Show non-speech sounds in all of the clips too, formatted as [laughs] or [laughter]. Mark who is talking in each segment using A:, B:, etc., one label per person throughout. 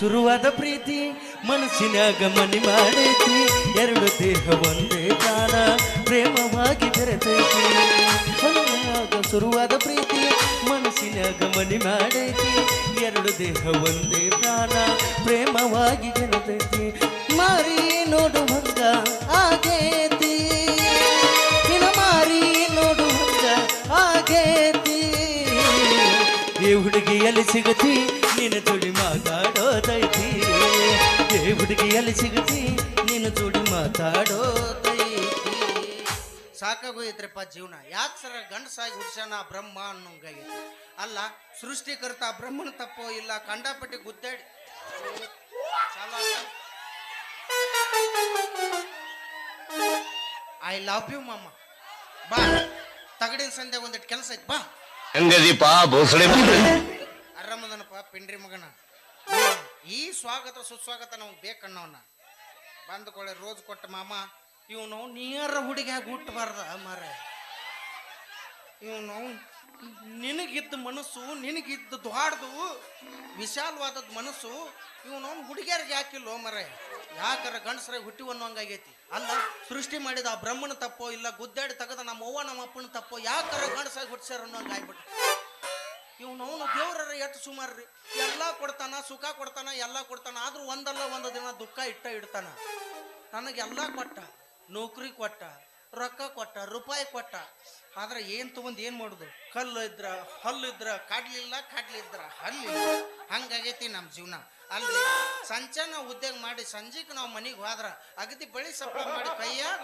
A: ಶುರುವಾದ ಪ್ರೀತಿ, ಮನಸ್ಸಿನಾಗ ಮನಿ ಮಾಡೈತಿ, ಎರಡು ದೇಹ ಒಂದೇ ಪ್ರಾಣ, ಪ್ರೇಮವಾಗಿ ಬೆರೆತೈತಿ. ಮನಸ್ಸಿನಾಗ ಶುರುವಾದ ಪ್ರೀತಿ, ಮನಸ್ಸಿನಾಗ ಮನಿ ಮಾಡೈತಿ, ಎರಡು ದೇಹ ಒಂದೇ ಪ್ರಾಣ, ಪ್ರೇಮವಾಗಿ ಬೆರೆತೈತಿ. ಮಾರಿ ನೋಡುವಂಗ ಆಗೇತಿ ಮಾರಿ ನೋಡುವಂಗ ಆಗೇತಿ. ಏ ಹುಡುಗಿ ಎಲ್ಲಿ ಸಿಗತಿ ನಿನ್ನ ಜೋಡಿ ಮಾತಾಡೋದೈತಿ ಏ ಹುಡುಗಿ ಸಿಗುತ್ತಿ ಸಿಗತಿ ನಿನ್ನ ಜೋಡಿ ಮಾತಾಡೋದೈತಿ
B: ಸಾಕಾಗೋಯ್ತ್ರಪ್ಪ ಜೀವನ. ಯಾಕೆ ಸರ ಗಂಡಸಾಗಿ ಹುಡ್ಸ್ಯಾನ ಬ್ರಹ್ಮ ಅನ್ನೋಂಗಾಗೈತಿ ಅಲ್ಲ ಸೃಷ್ಟಿಕರ್ತ ಬ್ರಹ್ಮನ ತಪ್ಪೋ ಇಲ್ಲ ಕಂಡಪಟ್ಟಿ ಗುದ್ದಾಡಿ. ಐ ಲವ್ ಯು ಮಮ್ಮ ಬಾ ತಗಡಿನ ಸಂಧ್ಯಾಗ ಒಂದಿಟ್ಟು ಕೆಲಸ ಐತಿ ಬಾ.
C: ಹೆಂಗದಿಪ್ಪ ಭೋಸಳೆ
B: ಆರಾಮದನಪ್ಪ ಪಿಂಡ್ರಿ ಮಗನ. ಈ ಸ್ವಾಗತ ಸುಸ್ವಾಗತ ನಮ್ಗೆ ಬೇಕಣ್ಣವನ್ನ ಬಂದ್ಕೊಳ್ಳೆ ರೋಜ್ ಕೊಟ್ಟ ಮಾಮ ಇವನು ನೀರ ಹುಡುಗಿಯಾಗಿ ಹುಟ್ಟಬಾರ್ದ ಮಾರ ಇವನು ನಿನಗಿದ್ದ ಮನಸ್ಸು ನಿನಗಿದ್ದ ದ್ವಾಡ್ದು ವಿಶಾಲವಾದದ್ದು ಮನಸ್ಸು ಇವನು ಹುಡುಗಿಯರಿಗೆ ಯಾಕಿಲ್ಲೋ ಮರ ಯಾಕರ ಗಂಡಸರ ಹುಟ್ಟಿ ಅನ್ನೋಂಗಾಗೈತಿ? ಅಲ್ಲ ಸೃಷ್ಟಿ ಮಾಡಿದ ಆ ಬ್ರಹ್ಮನ ತಪ್ಪೋ ಇಲ್ಲ ಗುದ್ದಾಡಿ ತೆಗೆದ ನಮ್ಮ ಅವ್ವ ನಮ್ಮ ಅಪ್ಪನ ತಪ್ಪೋ ಯಾಕರ ಗಂಡಸಾಗಿ ಹುಟ್ಟಿಸ್ಯಾರ ಅನ್ನೋಂಗ ಆಗ್ಬಿಟ್ಟು ದೇವ್ರ ಎಷ್ಟು ಸುಮಾರು ರೀ ಎಲ್ಲ ಕೊಡ್ತಾನ, ಸುಖ ಕೊಡ್ತಾನ, ಎಲ್ಲ ಕೊಡ್ತಾನ, ಆದ್ರೂ ಒಂದಲ್ಲ ಒಂದು ದಿನ ದುಃಖ ಇಟ್ಟ ಇಡ್ತಾನ. ನನಗೆಲ್ಲ ಕೊಟ್ಟ, ನೌಕರಿ ಕೊಟ್ಟ, ರೊಕ್ಕ ಕೊಟ್ಟ, ರೂಪಾಯಿ ಕೊಟ್ಟ. ಆದ್ರೆ ಏನ್ ತಗೊಂಡ್ ಏನ್ ಮಾಡುದು? ಕಲ್ಲು ಇದ್ರ, ಹಲ್ಲು ಇದ್ರ ಕಾಡ್ಲಿಲ್ಲ ಕಾಡ್ಲಿದ್ರ ಹಲ್ಲಿಲ್ಲ ಹಂಗಾಗೈತಿ ನಮ್ಮ ಜೀವನ. ಅಲ್ಲಿ ಸಂಚನ ನಾವು ಉದ್ಯೋಗ ಮಾಡಿ, ಸಂಜೆಗೆ ನಾವು ಮನೆಗೆ ಹೋದ್ರ ಅಗದಿ ಬಳಿ ಸಪ್ಲೈ ಮಾಡಿ ಕೈಯಾಗ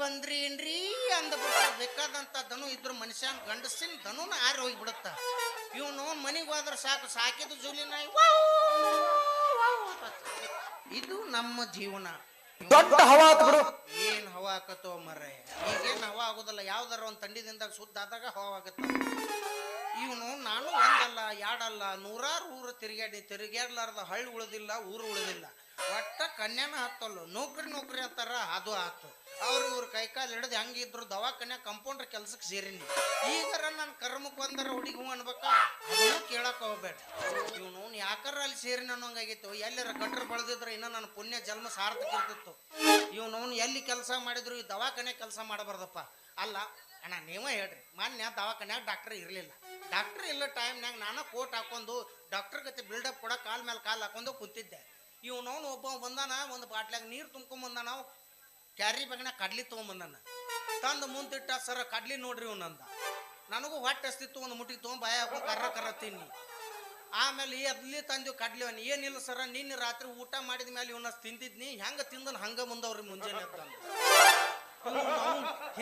B: ಬಂದ್ರಿ ಏನ್ರಿ ಅಂದ್ಬಿಟ್ಟ ಬೇಕಾದಂತ ಧನು ಇದ್ರ ಮನುಷ್ಯನ ಗಂಡಸಿನ ದನುನ ಆರಿ ಹೋಗಿಬಿಡುತ್ತ. ಇವನು ಮನೆಗೆ ಹೋದ್ರೆ ಸಾಕು ಸಾಕಿದ ಜೂಲಿ ನಾಯಿ. ಇದು ನಮ್ಮ ಜೀವನ.
C: ದೊಡ್ಡ ಹವಾ ಬಿಡು.
B: ಏನ್ ಹವಾ ಆಕತ್ತೋ ಮರ್ರೆ. ಈಗೇನ್ ಹವಾ ಆಗೋದಿಲ್ಲ. ಯಾವ್ದಾರ ಒಂದ್ ತಂಡಿದಿಂದಾಗ ಸುದ್ದ ಆದಾಗ ಹವಾ ಆಗತ್ತ. ಇವನು ನಾನು ಒಂದಲ್ಲ ಎರಡಲ್ಲ ನೂರಾರು ಊರು ತಿರುಗಾಡಿ ತಿರುಗಾಡ್ಲಾರ್ದ ಹಳ್ಳಿ ಉಳಿದಿಲ್ಲ ಊರು ಉಳಿದಿಲ್ಲ. ಒಟ್ಟ ಕನ್ಯಾನ ಹತ್ತಲ್ಲ. ನೌಕರಿ ನೌಕರಿ ಅಂತಾರ ಅದು ಆತು. ಅವ್ರ ಇವ್ರ ಕೈಕಾಲು ಹಿಡಿದು ಹೆಂಗಿದ್ರು ದವಾಖಾನೆ ಕಂಪೌಂಡರ್ ಕೆಲ್ಸಕ್ಕೆ ಸೇರಿನಿ ಈಗಾರ ನನ್ನ ಕರ್ಮಕ್ಕೆ ಬಂದರ ಹುಡುಗಿ ಹೂ ಅನ್ಬೇಕಾ? ಕೇಳಕ್ ಹೋಗ್ಬೇಡ. ಇವನು ಯಾಕರ ಅಲ್ಲಿ ಸೇರಿನ ಅನ್ನೋಂಗಾಗಿತ್ತು ಎಲ್ಲರ ಗಟ್ರ ಬೆಳೆದಿದ್ರೆ ಇನ್ನೂ ನನ್ನ ಪುಣ್ಯ ಜನ್ಮ ಸಾರ್ಥಕ ಇರ್ತಿತ್ತು. ಇವನು ಎಲ್ಲಿ ಕೆಲಸ ಮಾಡಿದ್ರು ಈ ದವಾಖಾನೆ ಕೆಲಸ ಮಾಡಬಾರ್ದಪ್ಪ. ಅಲ್ಲ, ಅಣ್ಣ, ನೀವೇ ಹೇಳ್ರಿ. ಮಾನ್ಯ ದವಾಖಾನ್ಯಾಗ ಡಾಕ್ಟರ್ ಇರಲಿಲ್ಲ. ಡಾಕ್ಟರ್ ಇಲ್ಲ ಟೈಮ್ನಾಗ ನಾನು ಕೋಟ್ ಹಾಕೊಂಡು ಡಾಕ್ಟರ್ ಗತಿ ಬಿಲ್ಡಪ್ ಕೊಡ ಕಾಲ್ ಮೇಲೆ ಕಾಲು ಹಾಕೊಂಡು ಕೂತಿದ್ದೆ. ಇವನವನು ಒಬ್ಬ ಬಂದಾನ, ಒಂದು ಬಾಟ್ಲಾಗ ನೀರು ತುಂಬ್ಕೊಂಡ್ ಬಂದಾನ ಕ್ಯಾರಿ ಬ್ಯಾಗ್ನಾಗ ಕಡ್ಲಿ ತೊಗೊಂಬಂದನ. ತಂದು ಮುಂದಿಟ್ಟ, ಸರ, ಕಡ್ಲಿ ನೋಡ್ರಿ ಅವನಂದ ನನಗೂ ಹೊಟ್ಟೆ ಅಸ್ತಿತ್ತು ಒಂದು ಮುಟ್ಟಿ ತೊಗೊಂಡು ಬಾಯ ಕರ್ರ ಕರ್ರ ತಿನ್ನಿ. ಆಮೇಲೆ ಎದ್ಲಿ ತಂದು ಕಡ್ಲಿ ಅವನು, ಏನಿಲ್ಲ ಸರ, ನಿನ್ನೆ ರಾತ್ರಿ ಊಟ ಮಾಡಿದ ಮೇಲೆ ಇವನ್ನ ತಿಂದಿದ್ನಿ, ಹೆಂಗ ತಿಂದನ್ ಹಂಗ ಮುಂದವ್ರಿ ಮುಂಜಾನೆ ತಂದು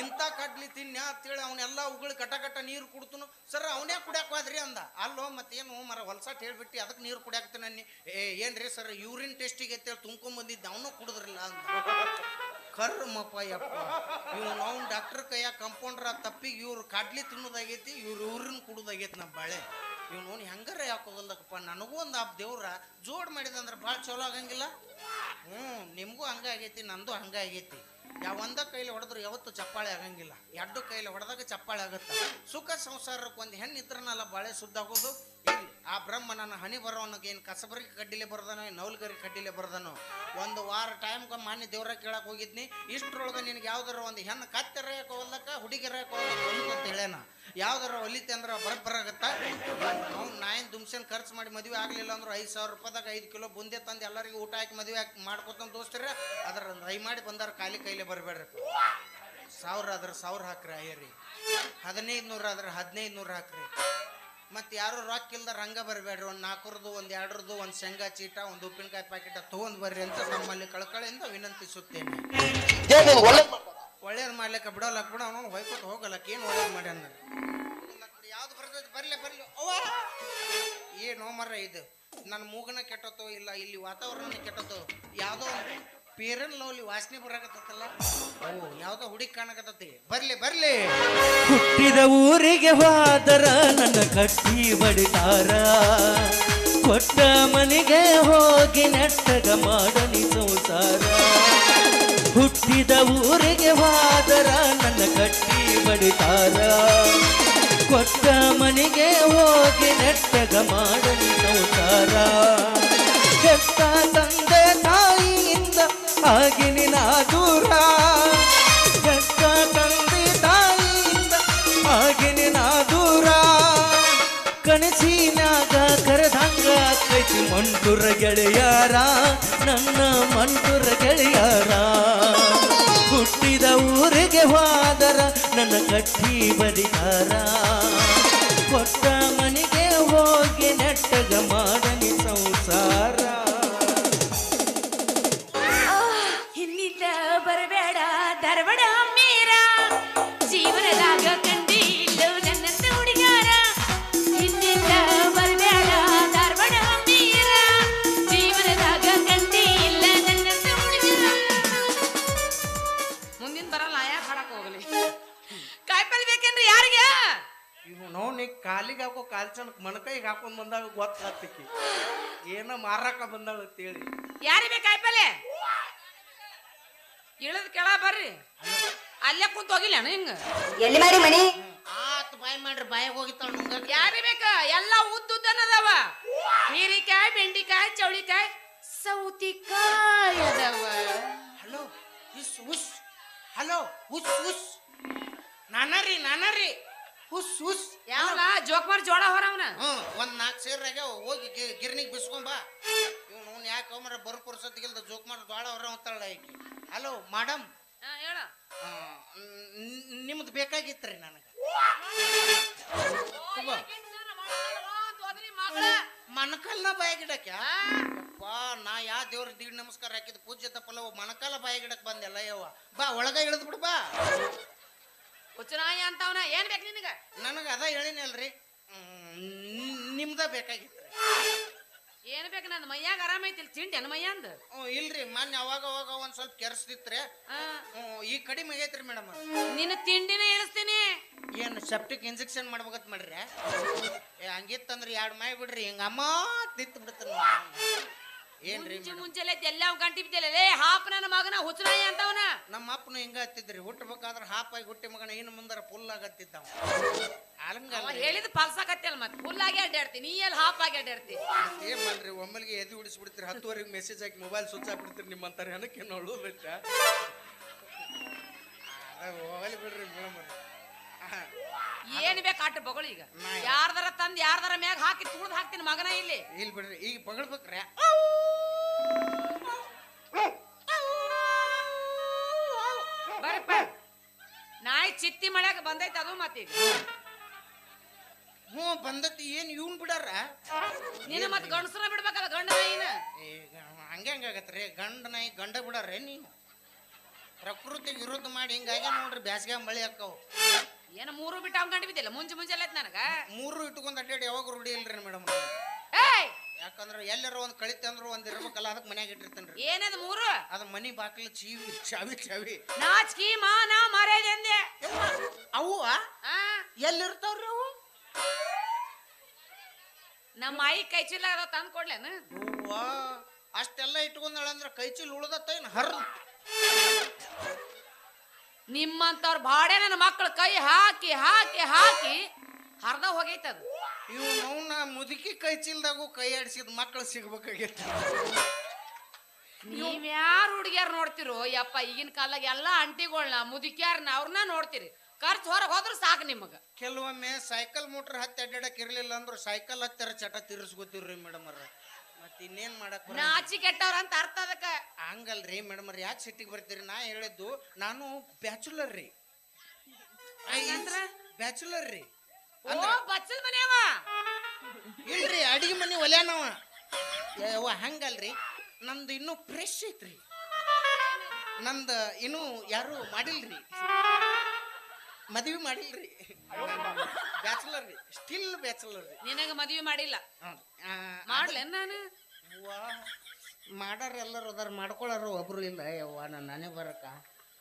B: ಇಂಥ ಕಡ್ಲಿ ತಿನ್ನಿ ಅಂತೇಳಿ ಅವನ್ನೆಲ್ಲ ಉಗುಳಿ ಕಟ ಕಟ ನೀರು ಕುಡ್ತನು. ಸರ್ ಅವನೇ ಕುಡ್ಯಾಕ ಹೋದ್ರಿ ಅಂದ. ಅಲ್ಲೋ, ಮತ್ತೇನು, ಮರ ಹೊಲ್ಸಾಟ್ ಹೇಳ್ಬಿಟ್ಟು ಅದಕ್ಕೆ ನೀರು ಕುಡ್ಯಾಕ್ತಾನೆ ಏನ್ರಿ ಸರ್, ಯೂರಿನ್ ಟೆಸ್ಟಿಗೆ ಅಂತೇಳಿ ತುಂಬ್ಕೊಂಬಂದಿದ್ದ ಅವನು ಕುಡಿದ್ರಲ್ಲ ಅಂದ. ಕರ್ಮಪ್ಪ ಯಪ್ಪ. ಇವ್ನು ನಾವು ಡಾಕ್ಟರ್ ಕೈಯಾಗ ಕಂಪೌಂಡ್ರ ತಪ್ಪಿಗೆ ಇವ್ರು ಕಡ್ಲಿ ತಿನ್ನೋದಾಗೈತಿ, ಇವ್ರು ಇವ್ರನ್ನ ಕುಡೋದಾಗೈತಿ ನಮ್ಮ ಬಾಳೆ. ಇವ್ನು ಹೆಂಗಾರ ಯಾಕೋಗಲ್ದಕ್ಕಪ್ಪ ನನಗೂ ಒಂದು ಆ ದೇವ್ರ ಜೋಡ್ ಮಾಡಿದಂದ್ರೆ ಭಾಳ ಚಲೋ ಆಗಂಗಿಲ್ಲ? ಹ್ಞೂ ನಿಮಗೂ ಹಂಗಾಗೈತಿ ನಂದು ಹಂಗಾಗೈತಿ ಯಾವ ಒಂದ ಕೈಲಿ ಹೊಡೆದ್ರು ಯಾವತ್ತು ಚಪ್ಪಾಳೆ ಆಗಂಗಿಲ್ಲ. ಎರಡು ಕೈಲಿ ಹೊಡೆದಾಗ ಚಪ್ಪಾಳೆ ಆಗುತ್ತೆ. ಸುಖ ಸಂಸಾರಕ್ಕೆ ಒಂದು ಹೆಣ್ಣು ಇದ್ರನಲ್ಲ ಬಾಳೆ ಸುದ್ದಾಗೋದು ಇಲ್ಲಿ. ಆ ಹನಿ ಬರೋವನಿಗೆ ಏನು ಕಸಬರಿಗೆ ಕಡ್ಡಿಲೆ ಬರ್ದನೋ, ಏನು ನೌಲ್ಗರಿ ಕಡ್ಡಿಲೆ ಬರ್ದಾನೋ? ಒಂದು ವಾರ ಟೈಮ್ಗೆ ಮಾನ್ಯ ದೇವ್ರ ಕೇಳಕ್ ಹೋಗಿದ್ನಿ. ಇಷ್ಟರೊಳಗೆ ನಿನಗೆ ಯಾವ್ದಾರ ಒಂದು ಹೆಣ್ಣು ಕತ್ತೆರ ಹೋಗ್ಲಕ್ಕ ಹುಡುಗಿರ ಹೋಗ್ಲಕ್ಕ ಅಂತ ಹೇಳ್ಯಾನ. ಯಾವ್ದಾರ ಒಲಿತೆ ಅಂದ್ರೆ ಬರಕ್ ಬರಗತ್ತ? ಅವ್ನು ನಾಯಿನ ದುಮ್ಸನ್ ಖರ್ಚು ಮಾಡಿ ಮದುವೆ ಆಗಲಿಲ್ಲ ಅಂದ್ರೆ ಐದು ಸಾವಿರ ರೂಪಾಯಿದಾಗ ಐದು ಕಿಲೋ ಬುಂದೆ ತಂದು ಎಲ್ಲರಿಗೂ ಊಟ ಹಾಕಿ ಮದುವೆ ಹಾಕಿ ಮಾಡ್ಕೊತಾನ ಅದರ ರೈ ಮಾಡಿ ಬಂದಾರ ಖಾಲಿ ಕೈಲೇ. ಬರಬೇಡ್ರಿ ಸಾವಿರ ಆದ್ರೆ ಸಾವಿರ ಹಾಕ್ರಿ ಅಯ್ಯರಿ. ಹದಿನೈದು ನೂರ ಆದ್ರೆ ಹದಿನೈದು ನೂರು ಹಾಕ್ರಿ. ಮತ್ತೆ ಯಾರು ರೊಕ್ಕ ಇಲ್ದ ರಂಗ ಬರಬೇಡ್ರಿ. ಒಂದು ನಾಲ್ಕರದು ಒಂದು ಎರಡರದು ಒಂದು ಶೇಂಗಾ ಚೀಟ ಒಂದು ಉಪ್ಪಿನಕಾಯಿ ಪ್ಯಾಕೆಟ್ ತಗೊಂಡ್ ಬರ್ರಿ ಅಂತ ನಮ್ಮಲ್ಲಿ ಕಳ್ಕಳಿಂದ ವಿನಂತಿಸುತ್ತೇನೆ. ಒಳ್ಳೇದು ಮಾಡ್ಲಿಕ್ಕ ಬಿಡೋಲ್ಲ ಬಿಡ ಅವನು ಹೊಯ್ಕೊತ ಹೋಗಲ್ಲಕ್ಕ ಏನು ಒಳ್ಳೇದು ಮಾಡಿ ಅಂದ ಯಾವ್ದು ಬರ್ತೈತೆ ಬರ್ಲಿ ಬರ್ಲಿ. ಅವ್ವ! ಏನು ಮರ ಇದು. ನನ್ನ ಮೂಗನ ಕೆಟ್ಟತ್ತೋ ಇಲ್ಲ ಇಲ್ಲಿ ವಾತಾವರಣ ಕೆಟ್ಟತ್ತೋ. ಯಾವುದೋ ಪೇರನ್ ಲವ್ಲಿ ವಾಸನೆ ಬರಕತ್ತಲ್ಲ ಯಾವುದೋ ಹುಡುಗಿ ಕಾಣಕತ್ತತಿ. ಬರ್ಲಿ ಬರ್ಲಿ.
A: ಹುಟ್ಟಿದ ಊರಿಗೆ ಹೋದರ ನನ್ನ ಕಟ್ಟಿ ಬಡಿತಾರ. ಕೊಟ್ಟ ಮನೆಗೆ ಹೋಗಿ ನೆಟ್ಟಗ ಮಾಡಲಿ ಸಂಸಾರ. ಹುಟ್ಟಿದ ಊರಿಗೆ ಹೋದರ ನನ್ನ ಕಟ್ಟಿ ಬಡಿತಾರ. ಕೊಟ್ಟ ಮನೆಗೆ ಹೋಗಿ ನೆಟ್ಟಗ ಮಾಡಲಿ ಸಂಸಾರ. ಹೆತ್ತ ತಂದೆ ತಾಯಿಯಿಂದ ಆಗಿನಿ ನಾ ದೂರ. ಹೆತ್ತ ತಂದೆ ತಾಯಿಯಿಂದ ಆಗಿನಿ ನಾ ದೂರ. ಕನಸಿನಾಗ ಕರೆದಂಗ ಕೈತಿ ಮಂಟುರ ಗೆಳೆಯಾರ, ನನ್ನ ಮಂಟುರ ಗೆಳೆಯಾರ. ಹುಟ್ಟಿದ ಊರಿಗೆ ಹೋದರ ನನ್ನ ಕಟ್ಟಿ ಬರಿದಾರ ಕೊಟ್ಟ
B: ಹಾಕೊಂಡ್ ಬಂದಾಗ ಗೊತ್ತಾಗ್ತಿಕ್ಕಿ ಏನ ಮಾರಾಕ ಬಂದಾಳ ಅಂತೇಳಿ.
D: ಯಾರಿ ಬೇಕಾಯ್ಪಲ್ಲೆ ಕಾಯಿಪಲ್ಲೆ? ಇಳದ್ ಕೆಳ ಬರ್ರಿ. ಅಲ್ಲೇ ಕುಂತ ಹೋಗಿಲ್ಲ ಹಿಂಗ.
E: ಎಲ್ಲಿ ಮಾಡಿ ಮನಿ
B: ಆತ್ ಬಾಯ್ ಮಾಡ್ರಿ ಬಾಯಾಗ ಹೋಗಿತ್ತಾಳ ನುಂಗಾಕ
D: ಯಾರಿ ಬೇಕ? ಎಲ್ಲ ಉದ್ದುದ್ದನದವ ಹೀರಿಕಾಯಿ ಬೆಂಡಿಕಾಯಿ ಚೌಳಿಕಾಯಿ ಸೌತಿಕಾಯಿ ಅದಾವ.
B: Hello ಹುಸ್ ಹುಸ್ hello ಹುಸ್ ಹುಸ್ ನಾನರಿ ನಾನರಿ. ಹುಸ್ ಹುಸ್
D: ಯಾವನ ಜೋಕ್ಮಾರ್ ಜೋಳ ಹೊರವನ.
B: ಹ್ಮ್ ಒಂದ್ ನಾಲ್ಕು ಸೇರ್ರಾಗ ಹೋಗಿ ಗಿ- ಗಿರ್ನಿಗ್ ಬಿಸ್ಕೊಂಬಾ ಇವ್ನು ಯಾಕೆ ಅವಮರ ಬರು ಪುರ್ಸತ್ತಿಗಿಲ್ದ ಜೋಕ್ ಮಾಡಿ ದ್ವಾಳ ಹೊರ ಅಂತಾಳ ಆಕಿ. ಹಲೋ ಮೇಡಮ್
D: ಹೇಳ.
B: ನಿಮ್ದು ಬೇಕಾಗಿತ್ರಿ ನನಗೆ. ತಗೋ. ಮಣಕಾಲ್ನ ಬಾಯಾಗಿಡಕ್ಕೆ? ಬಾ ನಾ ಯಾ ದೇವ್ರ ದೀಡ್ ನಮಸ್ಕಾರ ಹಾಕಿದ ಪೂಜ್ಯ ತಪ್ಪಲ್ಲ ಮಣಕಾಲ ಬಾಯಾಗಿಡಕ್ ಬಂದೆಲ್ಲ ಯವ್ವ ಬಾ ಒಳಗ ಇಳಿದ್ ಬಿಡು ಬಾ.
D: ಹುಚ್ಚನಾಯಿ ಅಂತವನ ಏನ್ ಬೇಕು ನಿನಗ?
B: ನನಗೆ ಅದ ಹೇಳಿನಲ್ರಿ ನಿಮ್ದ ಬೇಕಾಗಿತ್ತು
D: ಏನ್ ಬೇಕು ನನ್ನ ಮೈಯಾಗ ಆರಾಮ ಐತಿಲ್ ತಿಂಡಿ ನನ್ನ ಮೈಯ
B: ಅಂದ? ಇಲ್ರಿ ಮೊನ್ನೆ ಅವಾಗ ಅವಾಗ ಒಂದ್ ಸ್ವಲ್ಪ ಕೆರ್ಸ್ತಿತ್ರಿ ಈ ಕಡಿ ಕಡಿಮೆ ಆಗೈತ್ರಿ ಮೇಡಮ್
D: ನಿನ್ನ ತಿಂಡಿನ ಇಳಿಸ್ತೀನಿ
B: ಏನು ಸೆಪ್ಟಿಕ್ ಇಂಜೆಕ್ಷನ್ ಮಾಡ್ಬೇಕಂತ ಮಾಡ್ರಿ? ಹಂಗಿತ್ತಂದ್ರೆ ಎರಡು ಮೈ ಬಿಡ್ರಿ ಹಿಂಗ ಅಮ್ಮ ತಿತ್ತು ಬಿಡ್ತಾನ. ಏನ್ರಿ
D: ಮುಂಚೆ ಮುಂಚೆಲೆ ಎಲ್ಲ ಗಂಟಿ ಬಿದ್ದಿಲ್ಲ ಲೇ ಹಾಪ್ ನನ್ನ ಮಗನ ಹುಚ್ಚನಾಯಿ ಅಂತವನ.
B: ನಮ್ಮ ಅಪ್ಪನು ಹಿಂಗ ಹತ್ತಿದ್ರಿ? ಹುಟ್ಟಬೇಕಾದ್ರೆ ಹಾಪ್ ಆಗಿ ಹುಟ್ಟಿ ಮಗನ ಇನ್ನು ಮುಂದರ ಫುಲ್ ಆಗತ್ತಿದ್ದ
D: ಅವ ಹೇಳಿದ ಪಲ್ಸಾಕತ್ತಿಲ್ಲ ಮತ್ತೆ? ಫುಲ್ ಆಗಿ ಅಡ್ಡಾಡ್ತಿ. ನೀ ಎಲ್ಲಿ ಹಾಪ್ ಆಗಿ ಅಡ್ಡಾಡ್ತಿ?
B: ಏನ್ ಮಾಡ್ರಿ ಒಮ್ಮೆಲ್ಗೆ ಎದಿ ಉಡಿಸ್ಬಿಡ್ತೀರಿ ಹತ್ತುವರೆಗೆ ಮೆಸೇಜ್ ಹಾಕಿ ಮೊಬೈಲ್ ಸ್ವಿಚ್ ಹಾಕ್ಬಿಡ್ತೀರಿ ನಿಮ್ಮಂತಾರೆ ಹಣಕ್ಕೆ ಬೆಟ್ಟ ಹೋಗಲಿ ಬಿಡ್ರಿ ಮೇಡಮ್
D: ಏನ್ ಬೇಕು ಆಟ ಬಗಳು ಈಗ. ಯಾರ್ದಾರ ತಂದ್ ಯಾರ್ದಾರ ಮ್ಯಾಗ ಹಾಕಿ ತುಳ್ದ್ ಹಾಕ್ತೀನಿ ಮಗನ ಇಲ್ಲಿ.
B: ಇಲ್ಲಿ ಬಿಡ್ರಿ ಈಗ ಪಗಳ್ಬೇಕ್ರೆ.
D: ಬರಪ್ಪ. ನಾಯಿ ಚಿತ್ತಿ ಮಳ್ಯಾಗ ಬಂದೈತೆ ಅದು ಮತ್ತೀಗ.
B: ಹ್ಞೂ ಬಂದತಿ ಏನು ಇವ್ನ್ ಬಿಡಾರ?
D: ನಿನ್ನ ಮತ್ತೆ ಗಂಡಸರ ಬಿಡ್ಬೇಕಲ್ಲ ಗಂಡ ನಾಯಿನ?
B: ಈಗ ಹಂಗೆ ಹಂಗಾಗತ್ರಿ ಗಂಡ ನಾಯಿ ಗಂಡ ಬಿಡಾರ್ರಿ ನೀವು? ಪ್ರಕೃತಿ ವಿರುದ್ಧ ಮಾಡಿ ಹಿಂಗಾಗಿ ನೋಡ್ರಿ ಬ್ಯಾಸ್ಗ್ಯಾಗ ಮಳೆ ಹಾಕವು.
D: ಏನ ಮೂರು ಬಿಟ್ಟು ಅವ್ನ ಗಂಡ ಬಿದ್ದಿಲ್ಲ? ಮುಂಜೆ ಆಯ್ತು ನನಗ.
B: ಮೂರು ಇಟ್ಕೊಂಡ್ ಅಡ್ಡಾಡಿ ಯಾವಾಗ ರೂಢಿ ಇಲ್ರಿ ಮೇಡಮ್.
D: ಏಯ್!
B: ಯಾಕಂದ್ರೆ ಎಲ್ಲರ ಒಂದ್ ಕಳಿತ ಅಂದ್ರೆ ಒಂದ್ ಇರ್ಬೇಕಲ್ಲ ಅದಕ್ಕೆ ಮನ್ಯಾಗ ಇಟ್ಟಿರ್ತೇನ್ರಿ.
D: ಏನದ ಮೂರು?
B: ಅದ ಮನಿ ಬಾಕ್ಲ ಚೀವಿ ಚಾವಿ ಚಾವಿ.
D: ನಾಚ್ಕಿ ಮಾನ ಮರ್ಯಾದೆ
B: ಅವು ಎಲ್ಲಿರ್ತಾವ್ರಿ ಅವು
D: ನಮ್ಮ ಆಯಿ ಕೈ ಚೀಲ ಅದ ತಂದ್ ಕೊಡ್ಲೇನ?
B: ಅಷ್ಟೆಲ್ಲ ಇಟ್ಕೊಂಡಳಂದ್ರ ಕೈ ಚೀಲ ಉಳ್ದತ್ತ ಏನ್ ಹರ್
D: ನಿಮ್ಮಂತವ್ರ ಬಾಡೆ ನನ್ನ ಮಕ್ಕಳು ಕೈ ಹಾಕಿ ಹಾಕಿ ಹಾಕಿ ಹರ್ದ ಹೋಗೈತದ.
B: ಇವು ನಾ ಮುದುಕಿ ಕೈ ಚೀಲ್ದಾಗು ಕೈ ಆಡಿಸಿದ ಮಕ್ಕಳು ಸಿಗ್ಬೇಕಾಗಿತ್ತು
D: ನೀವ್ ಯಾರು ಹುಡುಗಿಯಾರ ನೋಡ್ತಿರೋ? ಯಪ್ಪ ಈಗಿನ ಕಾಲಾಗ ಎಲ್ಲಾ ಅಂಟಿಗಳನ್ನ ಮುದುಕಿಯಾರನ್ನ ಅವ್ರನ್ನ ನೋಡ್ತೀರಿ. ಖರ್ಚು ಹೊರಗೆ ಹೋದ್ರೆ ಸಾಕು ನಿಮಗ.
B: ಕೆಲವೊಮ್ಮೆ ಸೈಕಲ್ ಮೋಟ್ರ್ ಹತ್ತಿ ಅಡ್ಡಾಡಕ್ ಇರ್ಲಿಲ್ಲ ಅಂದ್ರೆ ಸೈಕಲ್ ಹತ್ತಿರ ಚಟ ತೀರಿಸ್ಕೊತೀವ್ರಿ ಮೇಡಮ್ ಅವ್ರ. ಮತ್ತೆ ಇನ್ನೇನ್ ಮಾಡಕ್ ಬರಲ್ಲ.
D: ನಾಚಿ ಕೆಟ್ಟವ್ರ ಅಂತ ಅರ್ಥ ಅದಕ್ಕ.
B: ಹಂಗಲ್ರಿ ಮೇಡಮ್ ಅವ್ರ ಯಾಕೆ ಸಿಟ್ಟಿಗೆ ಬರ್ತೀರಿ? ನಾ ಹೇಳಿದ್ದು ನಾನು ಬ್ಯಾಚುಲರ್ ರೀ
D: ಹಂಗಂದ್ರ?
B: ಬ್ಯಾಚುಲರ್ ರೀ
D: ಓ ಮನೆಯವ
B: ಇಲ್ರಿ ಅಡಿಗೆ ಮನೆ ಒಲ್ಯಾನವ. ಯವ್ವ ಹಂಗಲ್ರಿ. ನಂದು ಇನ್ನೂ ಫ್ರೆಶ್ ಐತ್ರಿ. ನಂದು ಇನ್ನು ಯಾರು ಮಾಡಿಲ್ರಿ. ಮದ್ವಿ ಮಾಡಿಲ್ರಿ. ಬ್ಯಾಚುಲರ್ ರೀ. ಸ್ಟಿಲ್ ಬ್ಯಾಚುಲರ್ ರೀ.
D: ನಿನಗ ಮದ್ವಿ ಮಾಡಿಲ್ಲ. ಮಾಡ್ಲೇನ್ ನಾನು?
B: ಮಾಡಾರ ಎಲ್ಲರೂ ಅದಾರ ಮಾಡ್ಕೊಳ್ಳಾರು ಒಬ್ರು ಇಲ್ಲ. ಯವ್ವ ನಾನು ನಾನೇ ಬರಕ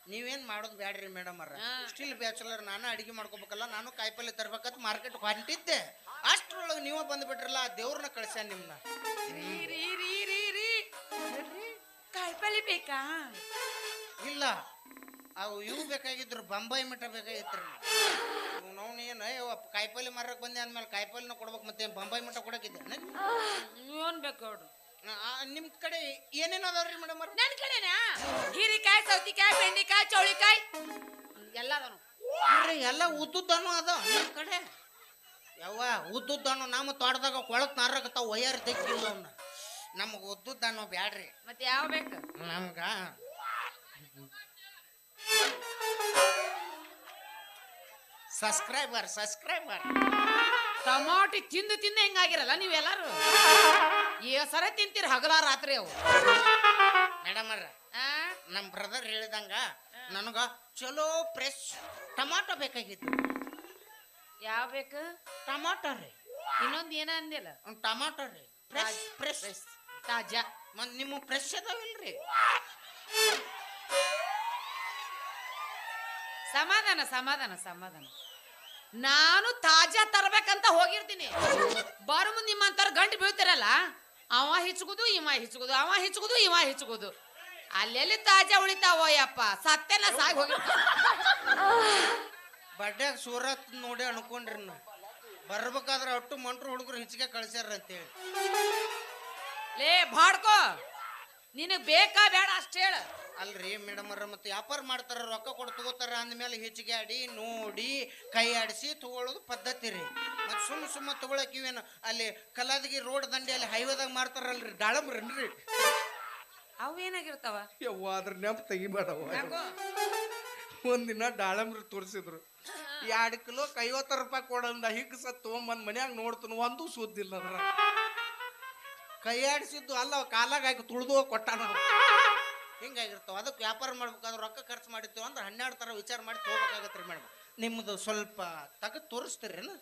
B: ನೀವೇನ್ ಮಾಡೋದು ಬ್ಯಾಡ್ರಿ ಮೇಡಮ್ ಅವ್ರ. ಸ್ಟಿಲ್ ಬ್ಯಾಚುಲರ್ ನಾನು ಅಡಿಗೆ ಮಾಡ್ಕೋಬೇಕಲ್ಲ ನಾನು ಕಾಯಿಪಲ್ಲೆ ತರ್ಬೇಕಂತ ಮಾರ್ಕೆಟ್ ಹೊಂಟಿದ್ದೆ. ಅಷ್ಟ್ರೊಳಗೆ ನೀವ ಬಂದ್ಬಿಟ್ರಲ್ಲ ದೇವ್ರನ್ನ ಕಳ್ಸ್ಯಾನ ನಿಮ್ನ.
D: ರೀ ರೀ ರೀ ರೀ ರೀ. ಕಾಯಿಪಲ್ಲೆ ಬೇಕಾ?
B: ಇಲ್ಲ. ಅವು ಇವು ಬೇಕಾಗಿದ್ರು ಬಂಬಾಯಿ ಮಠ ಬೇಕಾಗಿತ್ತು ನಾವು ಏನು ಕಾಯಿಪಲ್ಲೆ ಮಾರಕ್ ಬಂದೆ ಅಂದ್ಮೇಲೆ ಕಾಯಿಪಲ್ಲೆನ ಕೊಡ್ಬೇಕು ಮತ್ತೆ ಬಂಬಾಯಿ ಮಠ ಕೊಡಕಿದ್ದೆ
D: ಏನ್ ಬೇಕು
B: ನಿಮ್ ಕಡೆ ಏನೇನ್ ಅದಾವ್ರಿ ಮೇಡಮ್
D: ನನ್ ಕಡೆನಾ? ಹೀರಿಕಾಯಿ ಸೌತಿಕಾಯಿ ಬೆಂಡಿಕಾಯಿ ಚೌಳಿಕಾಯಿ. ಎಲ್ಲ ಅದಾನು
B: ಎಲ್ಲ ಉದ್ದುದ್ದನು ಅದ. ನಿಮ್ ಕಡೆ? ಯವ್ವ ಉದ್ದುದ್ದನು ನಮ್ಮ ತೋಟದಾಗ ಕೊಳತ್ ನಾರಾಗತ್ತಾವ ಒಯ್ಯಾರ ತೆಕ್ಕಿಲ್ಲ ಅವ್ನ. ನಮಗ ಉದ್ದುದ್ದನು ಬ್ಯಾಡ್ರಿ.
D: ಮತ್ತೆ ಯಾವ ಬೇಕು?
B: ನಮ್ಗ ಸಬ್ಸ್ಕ್ರೈಬರ್ ಸಬ್ಸ್ಕ್ರೈಬರ್
D: ಟಮಾಟಿ ತಿಂದು ತಿಂದು ಹೆಂಗಾಗಿರಲ್ಲ ನೀವೆಲ್ಲರೂ? ಈ ಸರ ತಿಂತೀರಿ ಹಗಲ ರಾತ್ರಿ ಅವು.
B: ಮೇಡಮ್
D: ಆ?
B: ನಮ್ಮ ಬ್ರದರ್ ಹೇಳಿದಂಗ ನನಗ ಚಲೋ ಫ್ರೆಶ್ ಟಮಾಟೊ ಬೇಕಾಗಿತ್ತು.
D: ಯಾವ ಬೇಕು?
B: ಟಮಾಟೊ ರೀ.
D: ಇನ್ನೊಂದು ಏನ ಅಂದಿಲ್ಲ?
B: ಒಂದು ಟಮಾಟೊ ರೀ. ಫ್ರೆಶ್ ಫ್ರೆಶ್
D: ತಾಜಾ.
B: ಮತ್ ನಿಮ್ಮ ಫ್ರೆಶ್ ಅದಾವಿಲ್ರಿ?
D: ಸಮಾಧಾನ ಸಮಾಧಾನ ಸಮಾಧಾನ. ನಾನು ತಾಜಾ ತರಬೇಕಂತ ಹೋಗಿರ್ತೀನಿ. ಬಾರು ಮುಂದೆ ನಿಮ್ಮಂತಾರ ಗಂಟು ಬೀಳ್ತಿರಲ್ಲ? ಅವ ಹಿಚ್ಗುದು ಇವ ಹಿಚ್ಗುದು ಅವ ಹಿಚ್ಗುದು ಇವ ಹಿಚ್ಗುದು. ಅಲ್ಲೆಲ್ಲಿ ತಾಜಾ ಉಳಿತಾವ ಯಪ್ಪ? ಸತ್ಯನ ಸಾಗಿ ಹೋಗಿ [laughs]
B: ಬಡ್ಡ್ಯಾಗ ಸೂರತ್ ನೋಡಿ ಅನ್ಕೊಂಡ್ರಿ ನಾವು ಬರ್ಬೇಕಾದ್ರೆ ಒಟ್ಟು ಮಂಟ್ರು ಹುಡುಗರು ಹೆಚ್ಚಿಗೆ ಕಳ್ಸ್ಯಾರ ಅಂತೇಳಿ.
D: ಲೇ ಬಾಡ್ಕೋ ನಿನಗ್ ಬೇಕಾ ಬೇಡ ಅಷ್ಟ ಹೇಳ
B: ಅಲ್ರಿ ಮೇಡಮ್ ಅವ್ರ ಮತ್ತೆ ವ್ಯಾಪಾರ ಮಾಡ್ತಾರ ರೊಕ್ಕ ಕೊಟ್ಟು ತಗೋತಾರ ಅಂದ್ಮೇಲೆ ಹೆಚ್ಚಿಗೆ ಆಡಿ ನೋಡಿ ಕೈ ಆಡಿಸಿ ತಗೊಳ್ಳೋದು ಪದ್ಧತಿ ರೀ. ಮತ್ತೆ ಸುಮ್ಮ ಸುಮ್ಮ ತಗೊಳಕ್ ಇವೇನು ಅಲ್ಲಿ ಕಲಾದಗಿ ರೋಡ್ ದಂಡೆ ಅಲ್ಲಿ ಹೈವೇದಾಗ ಮಾಡ್ತಾರಲ್ರಿ ದಾಳಂಬ್ರನ್ರಿ
D: ಅವೇನಾಗಿರ್ತಾವ?
B: ಯವ್ವ ಅದ್ರ ನೆಪ್ ತೆಗಿಬೇಡವ ಒಂದಿನ ದಾಳಂಬ್ರಿ ತೋರಿಸಿದ್ರು. ಎರಡು ಕಿಲೋ ಐವತ್ತು ರೂಪಾಯಿ ಕೊಡಂದ ಹಿಗ್ ಸತ್ ತೊಗೊಂಬಂದು ಮನ್ಯಾಗ ನೋಡ್ತನು ಒಂದು ಸುದ್ದಿಲ್ಲ ಅದ್ರ ಕೈ ಆಡಿಸಿದ್ದು ಅಲ್ಲ ಅವ್ ಕಾಲಾಗ ಹಾಕಿ ತುಳಿದು ಕೊಟ್ಟಾನ. ಹಿಂಗಾಗಿರ್ತಾವ. ಅದಕ್ಕೆ ವ್ಯಾಪಾರ ಮಾಡ್ಬೇಕಾದ್ರೆ ರೊಕ್ಕ ಖರ್ಚು ಮಾಡಿತ್ತು ಅಂದ್ರೆ ಹನ್ನೆರಡು ಥರ ವಿಚಾರ ಮಾಡಿ ತೊಗೋಬೇಕಾಗತ್ತೆ ರೀ ಮೇಡಮ್. ನಿಮ್ಮದು ಸ್ವಲ್ಪ ತಗ ತೋರಿಸ್ತೀರೇನು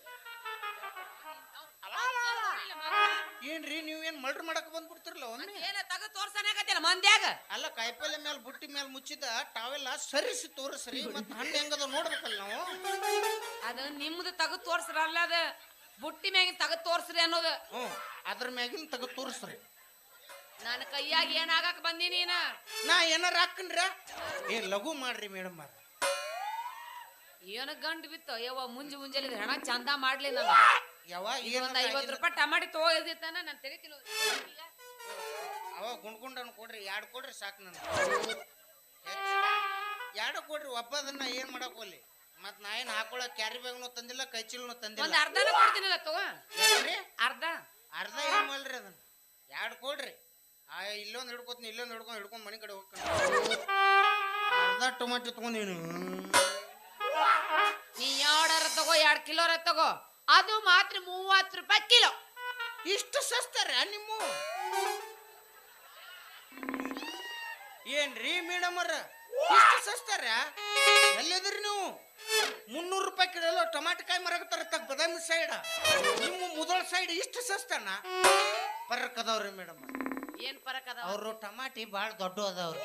B: ಏನ್ರಿ ನೀವು ಏನ್ ಮರ್ಡರ್ ಮಾಡಕ್ ಬಂದ್ಬಿಡ್ತಿರಲ್ಲ ಒಮ್ಮೆ?
D: ಏನ ತಗ ತೋರ್ಸನಾಗತ್ತಿಲ್ಲ ಮಂದ್ಯಾಗ?
B: ಅಲ್ಲ ಕಾಯಿಪಲ್ಲೆ ಮೇಲೆ ಬುಟ್ಟಿ ಮೇಲೆ ಮುಚ್ಚಿದ ಟಾವೆಲ್ಲ ಸರಿಸಿ ತೋರಿಸ್ರಿ ಮತ್ತೆ ಹಣ್ಣು ಹೆಂಗದ ನೋಡ್ಬೇಕಲ್ಲ ನಾವು?
D: ಅದು ನಿಮ್ದು ತಗದು ತೋರ್ಸ್ರಿ ಅಲ್ಲ ಅದ. ಬುಟ್ಟಿ ಮ್ಯಾಗಿನ ತಗ ತೋರ್ಸ್ರಿ ಅನ್ನೋದು.
B: ಹ್ಞೂ ಅದ್ರ ಮ್ಯಾಗಿನ ತಗ ತೋರಿಸ್ರಿ.
D: ನನ್ನ ಕೈಯಾಗ ಏನಾಗಕ್ ಬಂದಿ ನೀನ?
B: ನಾ ಏನಾರ ಹಾಕನ್ರ ಏ ಲಘು ಮಾಡ್ರಿ ಮೇಡಮ್ ಅವ್ರ.
D: ಏನ ಗಂಡ್ ಬಿತ್ತು? ಯವ್ವ ಮುಂಜಿ ಮುಂಜಾನೆ ಹಣ ಚಂದ ಮಾಡ್ಲಿ ನಾನು.
B: ಯಾವ
D: ಒಂದ್ ಐವತ್ತು ರೂಪಾಯಿ ಟಮಾಟಿ ತಗೋದಿತ್ತಾನ ನಾನು ತೆರಿತಿಲ್ಲ
B: ಅವ ಗುಂಡ್ಗುಂಡನ್ ಕೊಡ್ರಿ ಎರಡು ಕೊಡ್ರಿ ಸಾಕು ನನಗೆ. ಎರಡು ಕೊಡ್ರಿ ಒಬ್ಬದನ್ನ ಏನ್ ಮಾಡಕ್ ಹೋಗ್ಲಿ? ಮತ್ ನಾ ಏನ್ ಹಾಕೊಳಕ್ ಕ್ಯಾರಿ ಬ್ಯಾಗ್ನು ತಂದಿಲ್ಲ ಕೈ ಚೀಲನು
D: ಒಂದ್
B: ತಂದಿಲ್ಲ
D: ಅರ್ಧನ ಕೊಡ್ತೀನಿಲ್ಲ ತಗೋ? ಅರ್ಧ.
B: ಅರ್ಧ ಏನ್ ಮಾಡಲ್ರಿ ಅದನ್ನ? ಎರಡು ಕೊಡ್ರಿ? ಆ ಇಲ್ಲೊಂದು ಹಿಡ್ಕೊತೀನಿ ಇಲ್ಲೊಂದು ಹಿಡ್ಕೊಂಡು ಹಿಡ್ಕೊಂಡು ಮನೆ ಕಡೆ ಹೋಗ್ತಾನೆ. ಅರ್ಧ ಟೊಮಾಟೊ ತಗೊಂಡೇನು.
D: ನೀ ಎರಡರ ತಗೋ ಎರಡು ಕಿಲೋರ ತಗೋ. ಅದು ಮಾತ್ರ ಮೂವತ್ತು ರೂಪಾಯಿ ಕಿಲೋ.
B: ಇಷ್ಟು ಸಸ್ತಾರ ನಿಮ್ಮ. ಏನ್ರಿ ಮೇಡಮ್ ಅವ್ರ? ಇಷ್ಟು ಸಸ್ತಾರ ಎಲ್ಲಿದ್ರಿ ನೀವು? ಮುನ್ನೂರು ರೂಪಾಯಿ ಕಿಲೋ ಟಮಾಟಕಾಯಿ ಮರಗತ್ತಾರ ತಗ ಬದಾಮಿ ಸೈಡ ನಿಮ್ಮ ಮುದೋಳ ಸೈಡ್ ಇಷ್ಟು ಸಸ್ತಾನ? ಪರಕ್ ಅದಾವ್ರಿ ಮೇಡಮ್
D: ಏನ್ ಪರಕ್ ಅದ
B: ಅವರು ಟಮಾಟಿ ಭಾಳ ದೊಡ್ಡ ಅದಾವ್ರಿ.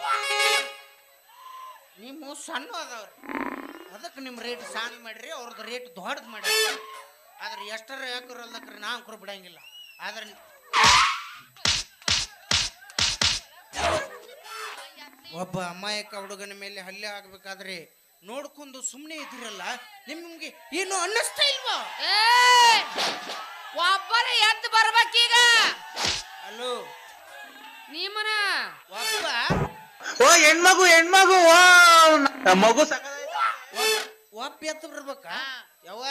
B: ನಿಮ್ಮ ಸಣ್ಣ ಅದಾವ್ರಿ. ಅದಕ್ಕೆ ನಿಮ್ಮ ರೇಟ್ ಸಣ್ಣ ಮಾಡ್ರಿ ಅವ್ರದ್ದು ರೇಟ್ ದೊಡ್ಡದು ಮಾಡ್ರಿ. ಆದ್ರೆ ಎಷ್ಟರ ಯಾಕರಲ್ಲಕ್ರಿ ನಾ ಅಂಕರು ಬಿಡಂಗಿಲ್ಲ. ಆದ್ರೆ ಒಬ್ಬ ಅಮಾಯಕ ಹುಡುಗನ ಮೇಲೆ ಹಲ್ಲೆ ಆಗ್ಬೇಕಾದ್ರೆ ನೋಡ್ಕೊಂಡು ಸುಮ್ಮನೆ ಇದ್ರಲ್ಲ ನಿಮ್ಗೆ ಏನು ಅನ್ನಿಸ್ತಾ ಇಲ್ವಾ?
D: ಒಬ್ಬರೇ ಎದ್ದು ಬರ್ಬೇಕೀಗ?
B: ಅಲೋ?
D: ನಿಮ್ಮನ
B: ಒಪ್ಪ
C: ಓ ಹೆಣ್ಮಗು ಹೆಣ್ಮಗು ಓ ಮಗು ಸಕ
B: ಒಪ್ಪ ಎತ್ತು ಬರ್ಬೇಕಾ ಯವ್ವ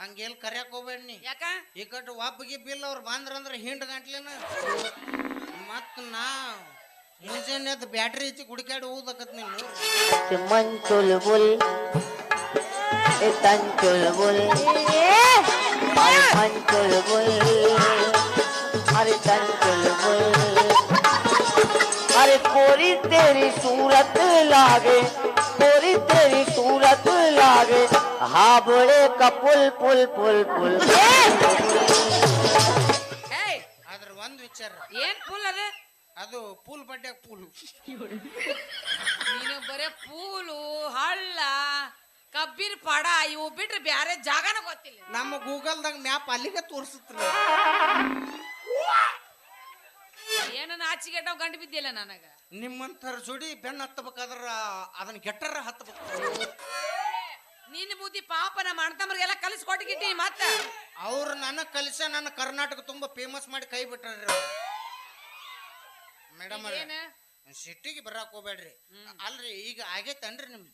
B: ಹಂಗೇಲ್ ಕರ್ಯಾಕ ಹೋಗ್ಬೇಡ ನೀ.
D: ಯಾಕ?
B: ಈ ಕಡೆ ಒಬ್ಬಗೆ ಬಿಲ್ ಅವ್ರು ಬಂದ್ರಂದ್ರೆ ಹಿಂಡ್ ಗಂಟ್ಲೆನ. ಮತ್ ನಾ ಮುಂಜಾನೆ ಎದ್ದು ಬ್ಯಾಟ್ರಿ ಹಚ್ಚಿ ಗುಡಿಕಾಡಿ ಹೋಗ್ಬೇಕತ್ ನೀನು.
E: Cuman culbul ಬುಲ್ culbul ಬುಲ್ ಅರೆ ತಂಚುಲ್ culbul अरे कोरी तेरी सूरत लागे कोरी तेरी सूरत लागे हाँ बड़े का पुल पुल पुल पुल
B: ಏಯ್ ಅದ್ರ ಒಂದ್ ವಿಚಾರ
D: ಏನ್ ಫುಲ್ ಅದ
B: ಅದು ಪೂಲ್ ಬಡ್ಡ್ಯಾಗ ಪೂಲ್
D: ನೀನು ಬರೇ ಪೂಲು ಹಳ್ಳ ಕಬ್ಬಿನ ಪಡ ಇವು ಬಿಟ್ರೆ ಬ್ಯಾರೆ ಜಾಗನ ಗೊತ್ತಿಲ್ಲ
B: ನಮ್ಮ ಗೂಗಲ್ದಾಗ ಮ್ಯಾಪ್ ಅಲ್ಲಿಗೆ ತೋರಿಸುತ್ತ
D: ಏನ ನಾವು ಗಂಡು ಬಿದ್ದಿಲ್ಲ ನನಗ.
B: ನಿಮ್ಮಂತರ ಜೋಡಿ ಬೆನ್ನ ಹತ್ತಬೇಕಾದ್ರ ಅದನ್ನ ಗೆಟ್ಟರ ಹತ್ತಬೇಕು.
D: ನಿನ್ನ ಬುದ್ಧಿ ಪಾಪ ನಮ್ಮ ಅಣ್ಣತಮ್ಮರಿಗೆಲ್ಲ ಕಲಿಸ್ಕೊಟ್ಟಿಗಿಟ್ಟಿ ಮತ್ತ.
B: ಅವ್ರು ನನ್ನ ಕಲಿಸ ನನ್ನ ಕರ್ನಾಟಕ ತುಂಬಾ ಫೇಮಸ್ ಮಾಡಿ ಕೈ ಬಿಟ್ರಿ ಮೇಡಮ್
D: ಏನ?
B: ಸಿಟ್ಟಿಗೆ ಬರಾಕ್ ಹೋಗ್ಬೇಡ್ರಿ. ಅಲ್ರಿ ಈಗ ಆಗೈತನ್ರಿ ನಿಮ್ದು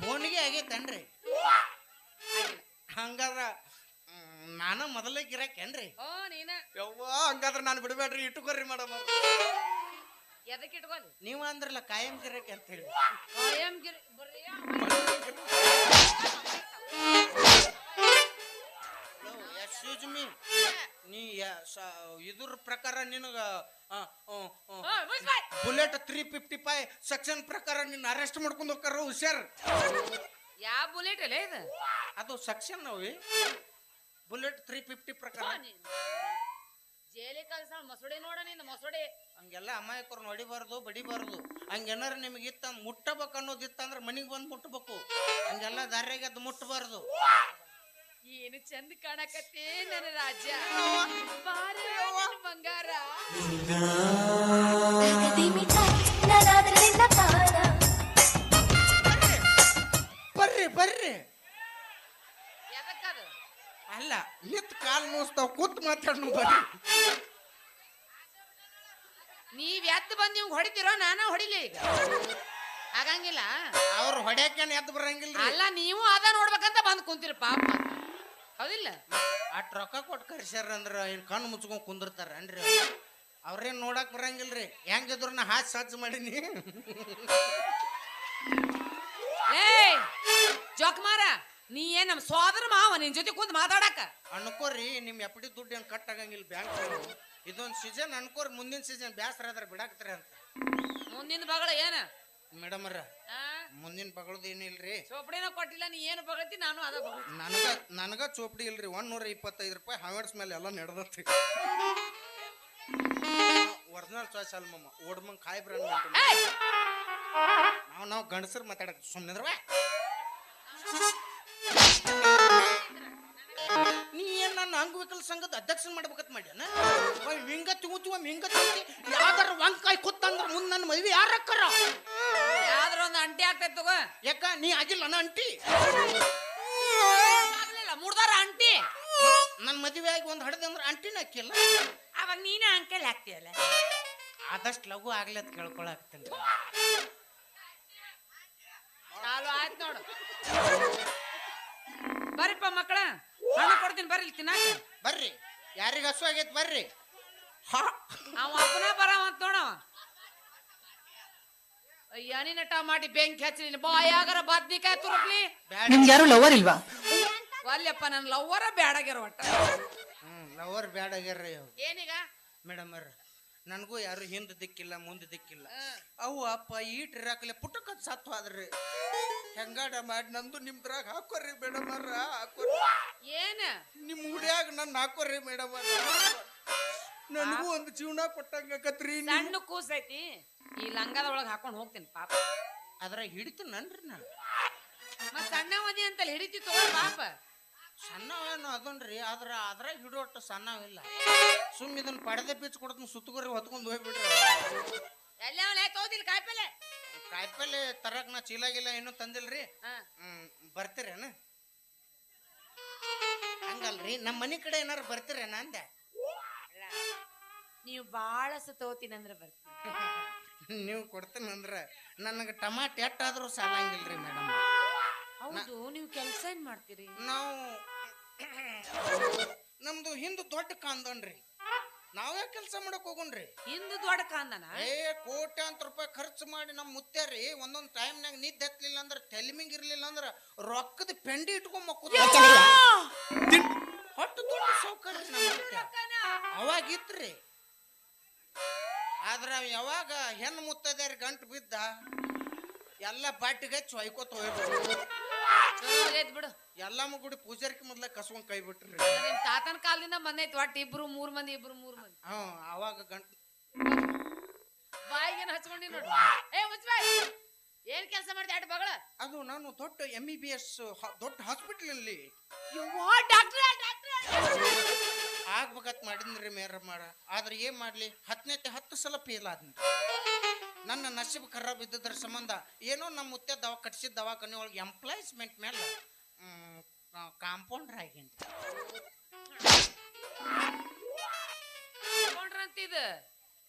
B: ಫೋನಿಗೆ ಆಗೈತನ್ರಿ ಹಂಗಾರ ನಾನ ಮೊದಲೇ ಗಿರಾಕೇನ್ರಿ
D: ಓ ನೀನ.
B: ಯವ್ವ ಹಂಗಾದ್ರೆ ನಾನು ಬಿಡಬೇಡ್ರಿ ಇಟ್ಟುಕೊರಿ ಮೇಡಮ್
D: ಎದಕ್ಕೆ ಇಟ್ಕೊಳ್ಳಿ
B: ನೀವು ಅಂದ್ರಲ್ಲ ಕಾಯಂ ಗಿರಾಕಿ ಅಂತ ಹೇಳಿ.
D: ಕಾಯಂ ಗಿರಿ ಬರ್ರಿ.
B: ಎಕ್ಸ್ಕ್ಯೂಸ್ ಮೀ ನೀ ಯ- ಸ- ಇದ್ರ ಪ್ರಕಾರ ನಿನಗ bullet three fifty five section ಪ್ರಕಾರ ನಿನ್ನ ಅರೆಸ್ಟ್ ಮಾಡ್ಕೊಂಡು ಹೋಗ್ತಾರ ಹುಷಾರ್.
D: ಯಾವ ಬುಲೆಟ್ ಅಲ್ಲ ಇದು?
B: ಅದು ಸೆಕ್ಷನ್ ಅವಿ ಬುಲೆಟ್ ತ್ರೀ ಫಿಫ್ಟಿ ಪ್ರಕಾರ.
D: ಜೇಲಿ ಕಲ್ಸ ಮಸೂಡೆ ನೋಡ ನೀನು ಮಸೂಡೆ.
B: ಹಂಗೆಲ್ಲ ಅಮಾಯಕರು ನೋಡಿಬಾರ್ದು ಬಡಿಬಾರ್ದು. ಹಂಗೇನಾರ ನಿಮಗೆ ಇತ್ತ ಮುಟ್ಟಬೇಕು ಅನ್ನೋದಿತ್ತ ಅಂದ್ರೆ ಮನಿಗೆ ಬಂದು ಮುಟ್ಟಬೇಕು ಹಂಗೆಲ್ಲ ದಾರ್ಯಾಗ ಅದು ಮುಟ್ಟಬಾರ್ದು
D: ಏನು ಚಂದ ಕಾಣಕತ್ತಿ ನನ್ನ ರಾಜ್ಯ. ಬಾರೆ ನನ್ನ ಬಂಗಾರ.
B: ಅಲ್ಲ ನಿತ್ ಕಾಲ್ ನೋಸ್ತಾವ್ ಕೂತ್ ಮಾತಾಡ್ನು ಬರಿ
D: ನೀವ್ ಎದ್ದು ಬಂದ್ ನಿಮ್ಗೆ ಹೊಡಿತಿರೋ ನಾನು ಹೊಡಿಲಿ ಈಗ. ಆಗಂಗಿಲ್ಲ.
B: ಅವ್ರು ಹೊಡ್ಯಾಕೇನ್ ಎದ್ದು ಬರಂಗಿಲ್ಲ
D: ಅಲ್ಲ ನೀವು ಅದ ನೋಡ್ಬೇಕಂತ ಬಂದ್ ಕುಂತಿರ ಪಾಪ. ಹೌದಿಲ್ಲ?
B: ಅಟ್ ರೊಕ್ಕ ಕೊಟ್ಟು ಕರ್ಸ್ಯಾರ ಅಂದ್ರ ಏನ್ ಕಣ್ಣು ಮುಚ್ಕೊಂಡ್ ಕುಂದಿರ್ತಾರ ಅನ್ರಿ ಅವ್ರೇನ್ ನೋಡಕ್ ಬರಂಗಿಲ್ರಿ? ಹೆಂಗಿದ್ರು ನಾ ಹಾಸ್ ಸಜ್ಜ ಮಾಡೀನಿ.
D: ಏಯ್ ಜೋಕ್ಮಾರ ನೀ ಏನ್ ನಮ್ ಸೋದರ ಮಾವ ನಿನ್ ಜೊತೆ ಕುಂತ್ ಮಾತಾಡಕ?
B: ಅನ್ಕೋರಿ ನಿಮ್ ಎಪ್ಪಡಿ ದುಡ್ಡು ಏನ್ ಕಟ್ ಆಗಂಗಿಲ್ಲ ಬ್ಯಾಂಕ್ ಇದೊಂದ್ ಸೀಸನ್ ಅನ್ಕೋರಿ ಮುಂದಿನ ಸೀಸನ್ ಬ್ಯಾಸ್ರ ಅದ್ರ ಬಿಡಾಕ್ತಾರೆ ಅಂತ.
D: ಮುಂದಿನ ಬಗಳ ಏನ?
B: ಮೇಡಮ್ ಅವ್ರ
D: ಆ?
B: ಮುಂದಿನ ಬಗಳದು ಏನಿಲ್ರಿ
D: ಚೋಪಡಿನ ಕೊಟ್ಟಿಲ್ಲ ನೀ ಏನು ಬಗತಿ ನಾನು ಅದ
B: ನನಗ ನನಗ ಚೋಪಡಿ ಇಲ್ರಿ ಒಂದ್ ನೂರ ಇಪ್ಪತ್ತೈದು ರೂಪಾಯಿ ಹಾವೇಡ್ಸ್ ಮೇಲೆ ಎಲ್ಲ ನಡೆದತ್ತಿ ಒರಿಜಿನಲ್ ಚಾಯ್ಸ್ ಅಲ್ಲ ಮಮ್ಮ ಓಡ್ಮಂಗ್ ಕಾಯಿ ಬ್ರಾಂಡ್! ನಾವು ನಾವು ಗಂಡಸರು ಮಾತಾಡಕ್ ಸುಮ್ಮನಿದ್ರವ ಅಂಗವಿಕಲ ಸಂಘದ ಅಧ್ಯಕ್ಷನ್ ಮಾಡ್ಬೇಕಂತ ಮಾಡ್ಯಾನ? ಒಯ್ ಹಿಂಗ ತಿಗುತ್ತಿ ಒಮ್ಮೆ ಹಿಂಗ ತಿಗುತ್ತಿ ಯಾವ್ದಾರ ವಂಕಾಯಿ ಕೂತಂದ್ರ ಮುಂದ್ ನನ್ನ ಮದ್ವಿ ಯಾರಕ್ಕರ
D: ಯಾವ್ದ್ರ ಒಂದು ಅಂಟಿ ಆಗ್ತೈತೆ ತಗೋ.
B: ಯಾಕ ನೀ ಆಗಿಲ್ಲ ನನ್ನ ಅಂಟಿ?
D: ಆಗ್ಲಿಲ್ಲ ಮುಡ್ದಾರ ಅಂಟಿ.
B: ನನ್ನ ಮದುವೆ ಆಗಿ ಒಂದ್ ಹಡದ ಅಂದ್ರೆ ಅಂಟಿನ ಹಾಕಿಲ್ಲ.
D: ಅವಾಗ ನೀನೇ ಅಂಕಲ್ ಹಾಕ್ತಿಯಲ್ಲ?
B: ಆದಷ್ಟು ಲಘು ಆಗ್ಲಿ ಅಂತ ಕೇಳ್ಕೊಳಕ್ತೀನಿ
D: ಚಾಲು ಆಯ್ತು ನೋಡು. ಬರ್ರಿಪ್ಪ ಮಕ್ಕಳ. ಹಣ್ಣು ಕೊಡ್ತೀನಿ ಬರ್ರಿ ಇಲ್ಲಿ ತಿನ್ನಾಕ.
B: ಬರ್ರಿ. ಯಾರಿಗೆ ಹಸು ಆಗೈತೆ ಬರ್ರಿ. ಹಾ.
D: ಅವ ಅಪ್ಪನ ಬರವ ಅಂತ ನೋಡವ ಅಯ್ಯನಿ ನಟ ಮಾಡಿ ಬೆಂಕಿ ಹಚ್ಚಲಿ ಬಾಯಾಗರ ಬದ್ನಿಕಾಯಿ ತುರುಕ್ಲಿ.
B: ಬ್ಯಾಡ.
C: ನಿಮ್ಗೆ ಯಾರು ಲವರ್ ಇಲ್ವಾ?
D: ವಲ್ಯಪ್ಪ ನನ್ನ ಲವ್ವರ ಬ್ಯಾಡಾಗ್ಯಾರ ಒಟ್ಟ.
B: ಹ್ಮ್ ಲವರ್ ಬ್ಯಾಡ ಆಗ್ಯಾರ್ರಿ
D: ಏನೀಗ?
B: ಮೇಡಮ್ ಅವ್ರ. ನನಗೂ ಯಾರು ಹಿಂದ್ ದಿಕ್ಕಿಲ್ಲ ಮುಂದ್ ದಿಕ್ಕಿಲ್ಲ. ಅವು ಅಪ್ಪ ಈಟ್ ಇರಾಕಲೆ ಪುಟ್ಟಕ್ಕ ಸತ್ತು ಆದ್ರಿ. ಹೆಂಗಾಡ ಮಾಡಿ ನಂದು ನಿಮ್ದ್ರಾಗ ಹಾಕೋರಿ ಮೇಡಮ್ ಅವ್ರ ಹಾಕೋರಿ
D: ಏನ?
B: ನಿಮ್ ಹುಡ್ಯಾಗ ನನ್ನ ಹಾಕೋರಿ ಮೇಡಮ್ ಅವ್ರ. ನನಗೂ ಒಂದು ಜೀವನ ಕೊಟ್ಟಂಗಕತ್ರಿ
D: ಸಣ್ಣ ಕೂಸೈತಿ ಈ ಲಂಗದ ಒಳಗೆ ಹಾಕೊಂಡು ಹೋಗ್ತೀನಿ ಪಾಪ.
B: ಅದ್ರಾಗ ಹಿಡಿತೀನನ್ರಿ ನಾನು.
D: ಮತ್ತೆ ಸಣ್ಣ ಮದಿ ಅಂತಲ್ಲಿ ಹಿಡಿತಿ ತಗೋ ಪಾಪ.
B: ಸಣ್ಣವೇನು ಅದನ್ರಿ ಆದ್ರ ಅದ್ರಾಗ ಹಿಡೋಟ್ಟು ಸಣ್ಣವಿಲ್ಲ. ಸುಮ್ ಇದನ್ನ ಪಡೆದ ಬೀಚ್ ಕೊಡ್ತೀನಿ ಸುತ್ತಗುರಿ ಹೊತ್ಕೊಂಡು ಹೋಗ್ಬಿಡ್ರಿ
D: ಎಲ್ಲ ಕಾಯ್ಪಲ್ಲೆ ಕಾಯಿಪಲ್ಲೆ?
B: ಕಾಯಿಪಲ್ಲೆ ತರಕ್ ನಾ ಚೀಲಾಗಿಲ್ಲ ಇನ್ನು ತಂದಿಲ್ರಿ. ಬರ್ತೀರೇನ? ಹಂಗಲ್ರಿ ನಮ್ಮ ಮನಿ ಕಡೆ ಏನಾರು ಬರ್ತೀರೇನ ಅಂದೆ?
D: ನೀವು ಬಾಳ ಸತೋತೀನಿ ಅಂದ್ರೆ ಬರ್ತೀನಿ. [laughs]
B: ನೀವು ನನಗೆ ಅಂದ್ರ ನನಗೆ ಟಮಾಟ ಎಟ್ಟಾದ್ರೂ ಸಾಲಂಗಿಲ್ರಿ ಮೇಡಮ್.
D: ಹೌದು ನೀವು ಕೆಲಸ ಏನ್ ಮಾಡ್ತೀರಿ?
B: ನಾವು [coughs] ನಮ್ದು ಹಿಂದ್ ದೊಡ್ಡ ಕಾಂದನ್ರಿ ನಾವೇ ಕೆಲಸ ಮಾಡಕ್ ಹೋಗುಣ್ರಿ.
D: ಹಿಂದ್ ದೊಡ್ಡ ಕಾಂದನ?
B: ಏ ಕೋಟ್ಯಾಂತರ ರೂಪಾಯಿ ಖರ್ಚು ಮಾಡಿ ನಮ್ಮ ಮುತ್ಯಾರಿ ಒಂದೊಂದ್ ಟೈಮ್ನಾಗ ನಿದ್ದೆ ಹತ್ಲಿಲ್ಲ ಅಂದ್ರ ಟೆಲಿಮಿಂಗ್ ಇರ್ಲಿಲ್ಲ ಅಂದ್ರ ರೊಕ್ಕದ ಪೆಂಡಿ ಇಟ್ಕೊಂಡ್ ಮಕ್ಕಳು ಹೊಟ್ಟು ದೊಡ್ಡ ಸೌಕರ್ಯ ನಮ್ಮ ಮುತ್ಯ ಅವಾಗ ಇತ್ರಿ. ಆದ್ರ ಅವ ಯಾವಾಗ ಹೆಣ್ಣು ಮುತ್ತದ್ಯಾರ ಗಂಟು ಬಿದ್ದ ಎಲ್ಲ ಬಾಟಿಗೆ ಹೊಯ್ಕೋತ
D: ಹೋಯ್ಬೋದು ಬಿಡು.
B: ಎಲ್ಲಮ್ಮ ಗುಡಿ ಪೂಜಾರಿಕೆ ಮೊದ್ಲ ಕಸ್ಕೊಂಡ್ ಕೈ ಬಿಟ್ರಿ.
D: ನಿಮ್ ತಾತನ ಕಾಲದಿಂದ ಬಂದೈತಿ ಒಟ್ಟು ಇಬ್ರು ಮೂರ್ ಮಂದಿ ಇಬ್ರು ಮೂರ್ ಮಂದಿ.
B: ಹ್ಮ್ ಅವಾಗ ಗಂಟ
D: ಬಾಯಿಗೇನು ಹಚ್ಕೊಂಡಿ ನೋಡು. ಏ ಮುಚ್ಬಾಯ್ ಏನ್ ಕೆಲಸ ಮಾಡ್ತಿ ಅಡ್ ಬಗಳ?
B: ಅದು ನಾನು ದೊಡ್ಡ ಎಂ ಬಿ ಬಿ ಎಸ್ ದೊಡ್ಡ ಹಾಸ್ಪಿಟಲ್ ಅಲ್ಲಿ.
D: ಡಾಕ್ಟ್ರ ಡಾಕ್ಟ್ರ
B: ಮಾಡಿದ್ರಿ ಮೇರ. ಮಾಡ ಆದ್ರೆ ಏನ್ ಮಾಡ್ಲಿ? ಹತ್ತನೇ ಹತ್ತು ಸಲ ಫೇಲ್ ಆದ್ನಿ. ನನ್ನ ನಸೀಬ್ ಖರಾಬ್ ಇದ್ದದ್ರ ಸಂಬಂಧ ಏನೋ ನಮ್ಮ ಮುತ್ತೆ ದವಾ ಕಟ್ಸಿದ ದವಾಖಾನೆ ಒಳಗೆ ಎಂಪ್ಲಾಯ್ಸ್ಮೆಂಟ್ ಮೇಲೆ ಕಾಂಪೌಂಡರ್ ಆಗಿನ್
D: ಅಂತಿದ.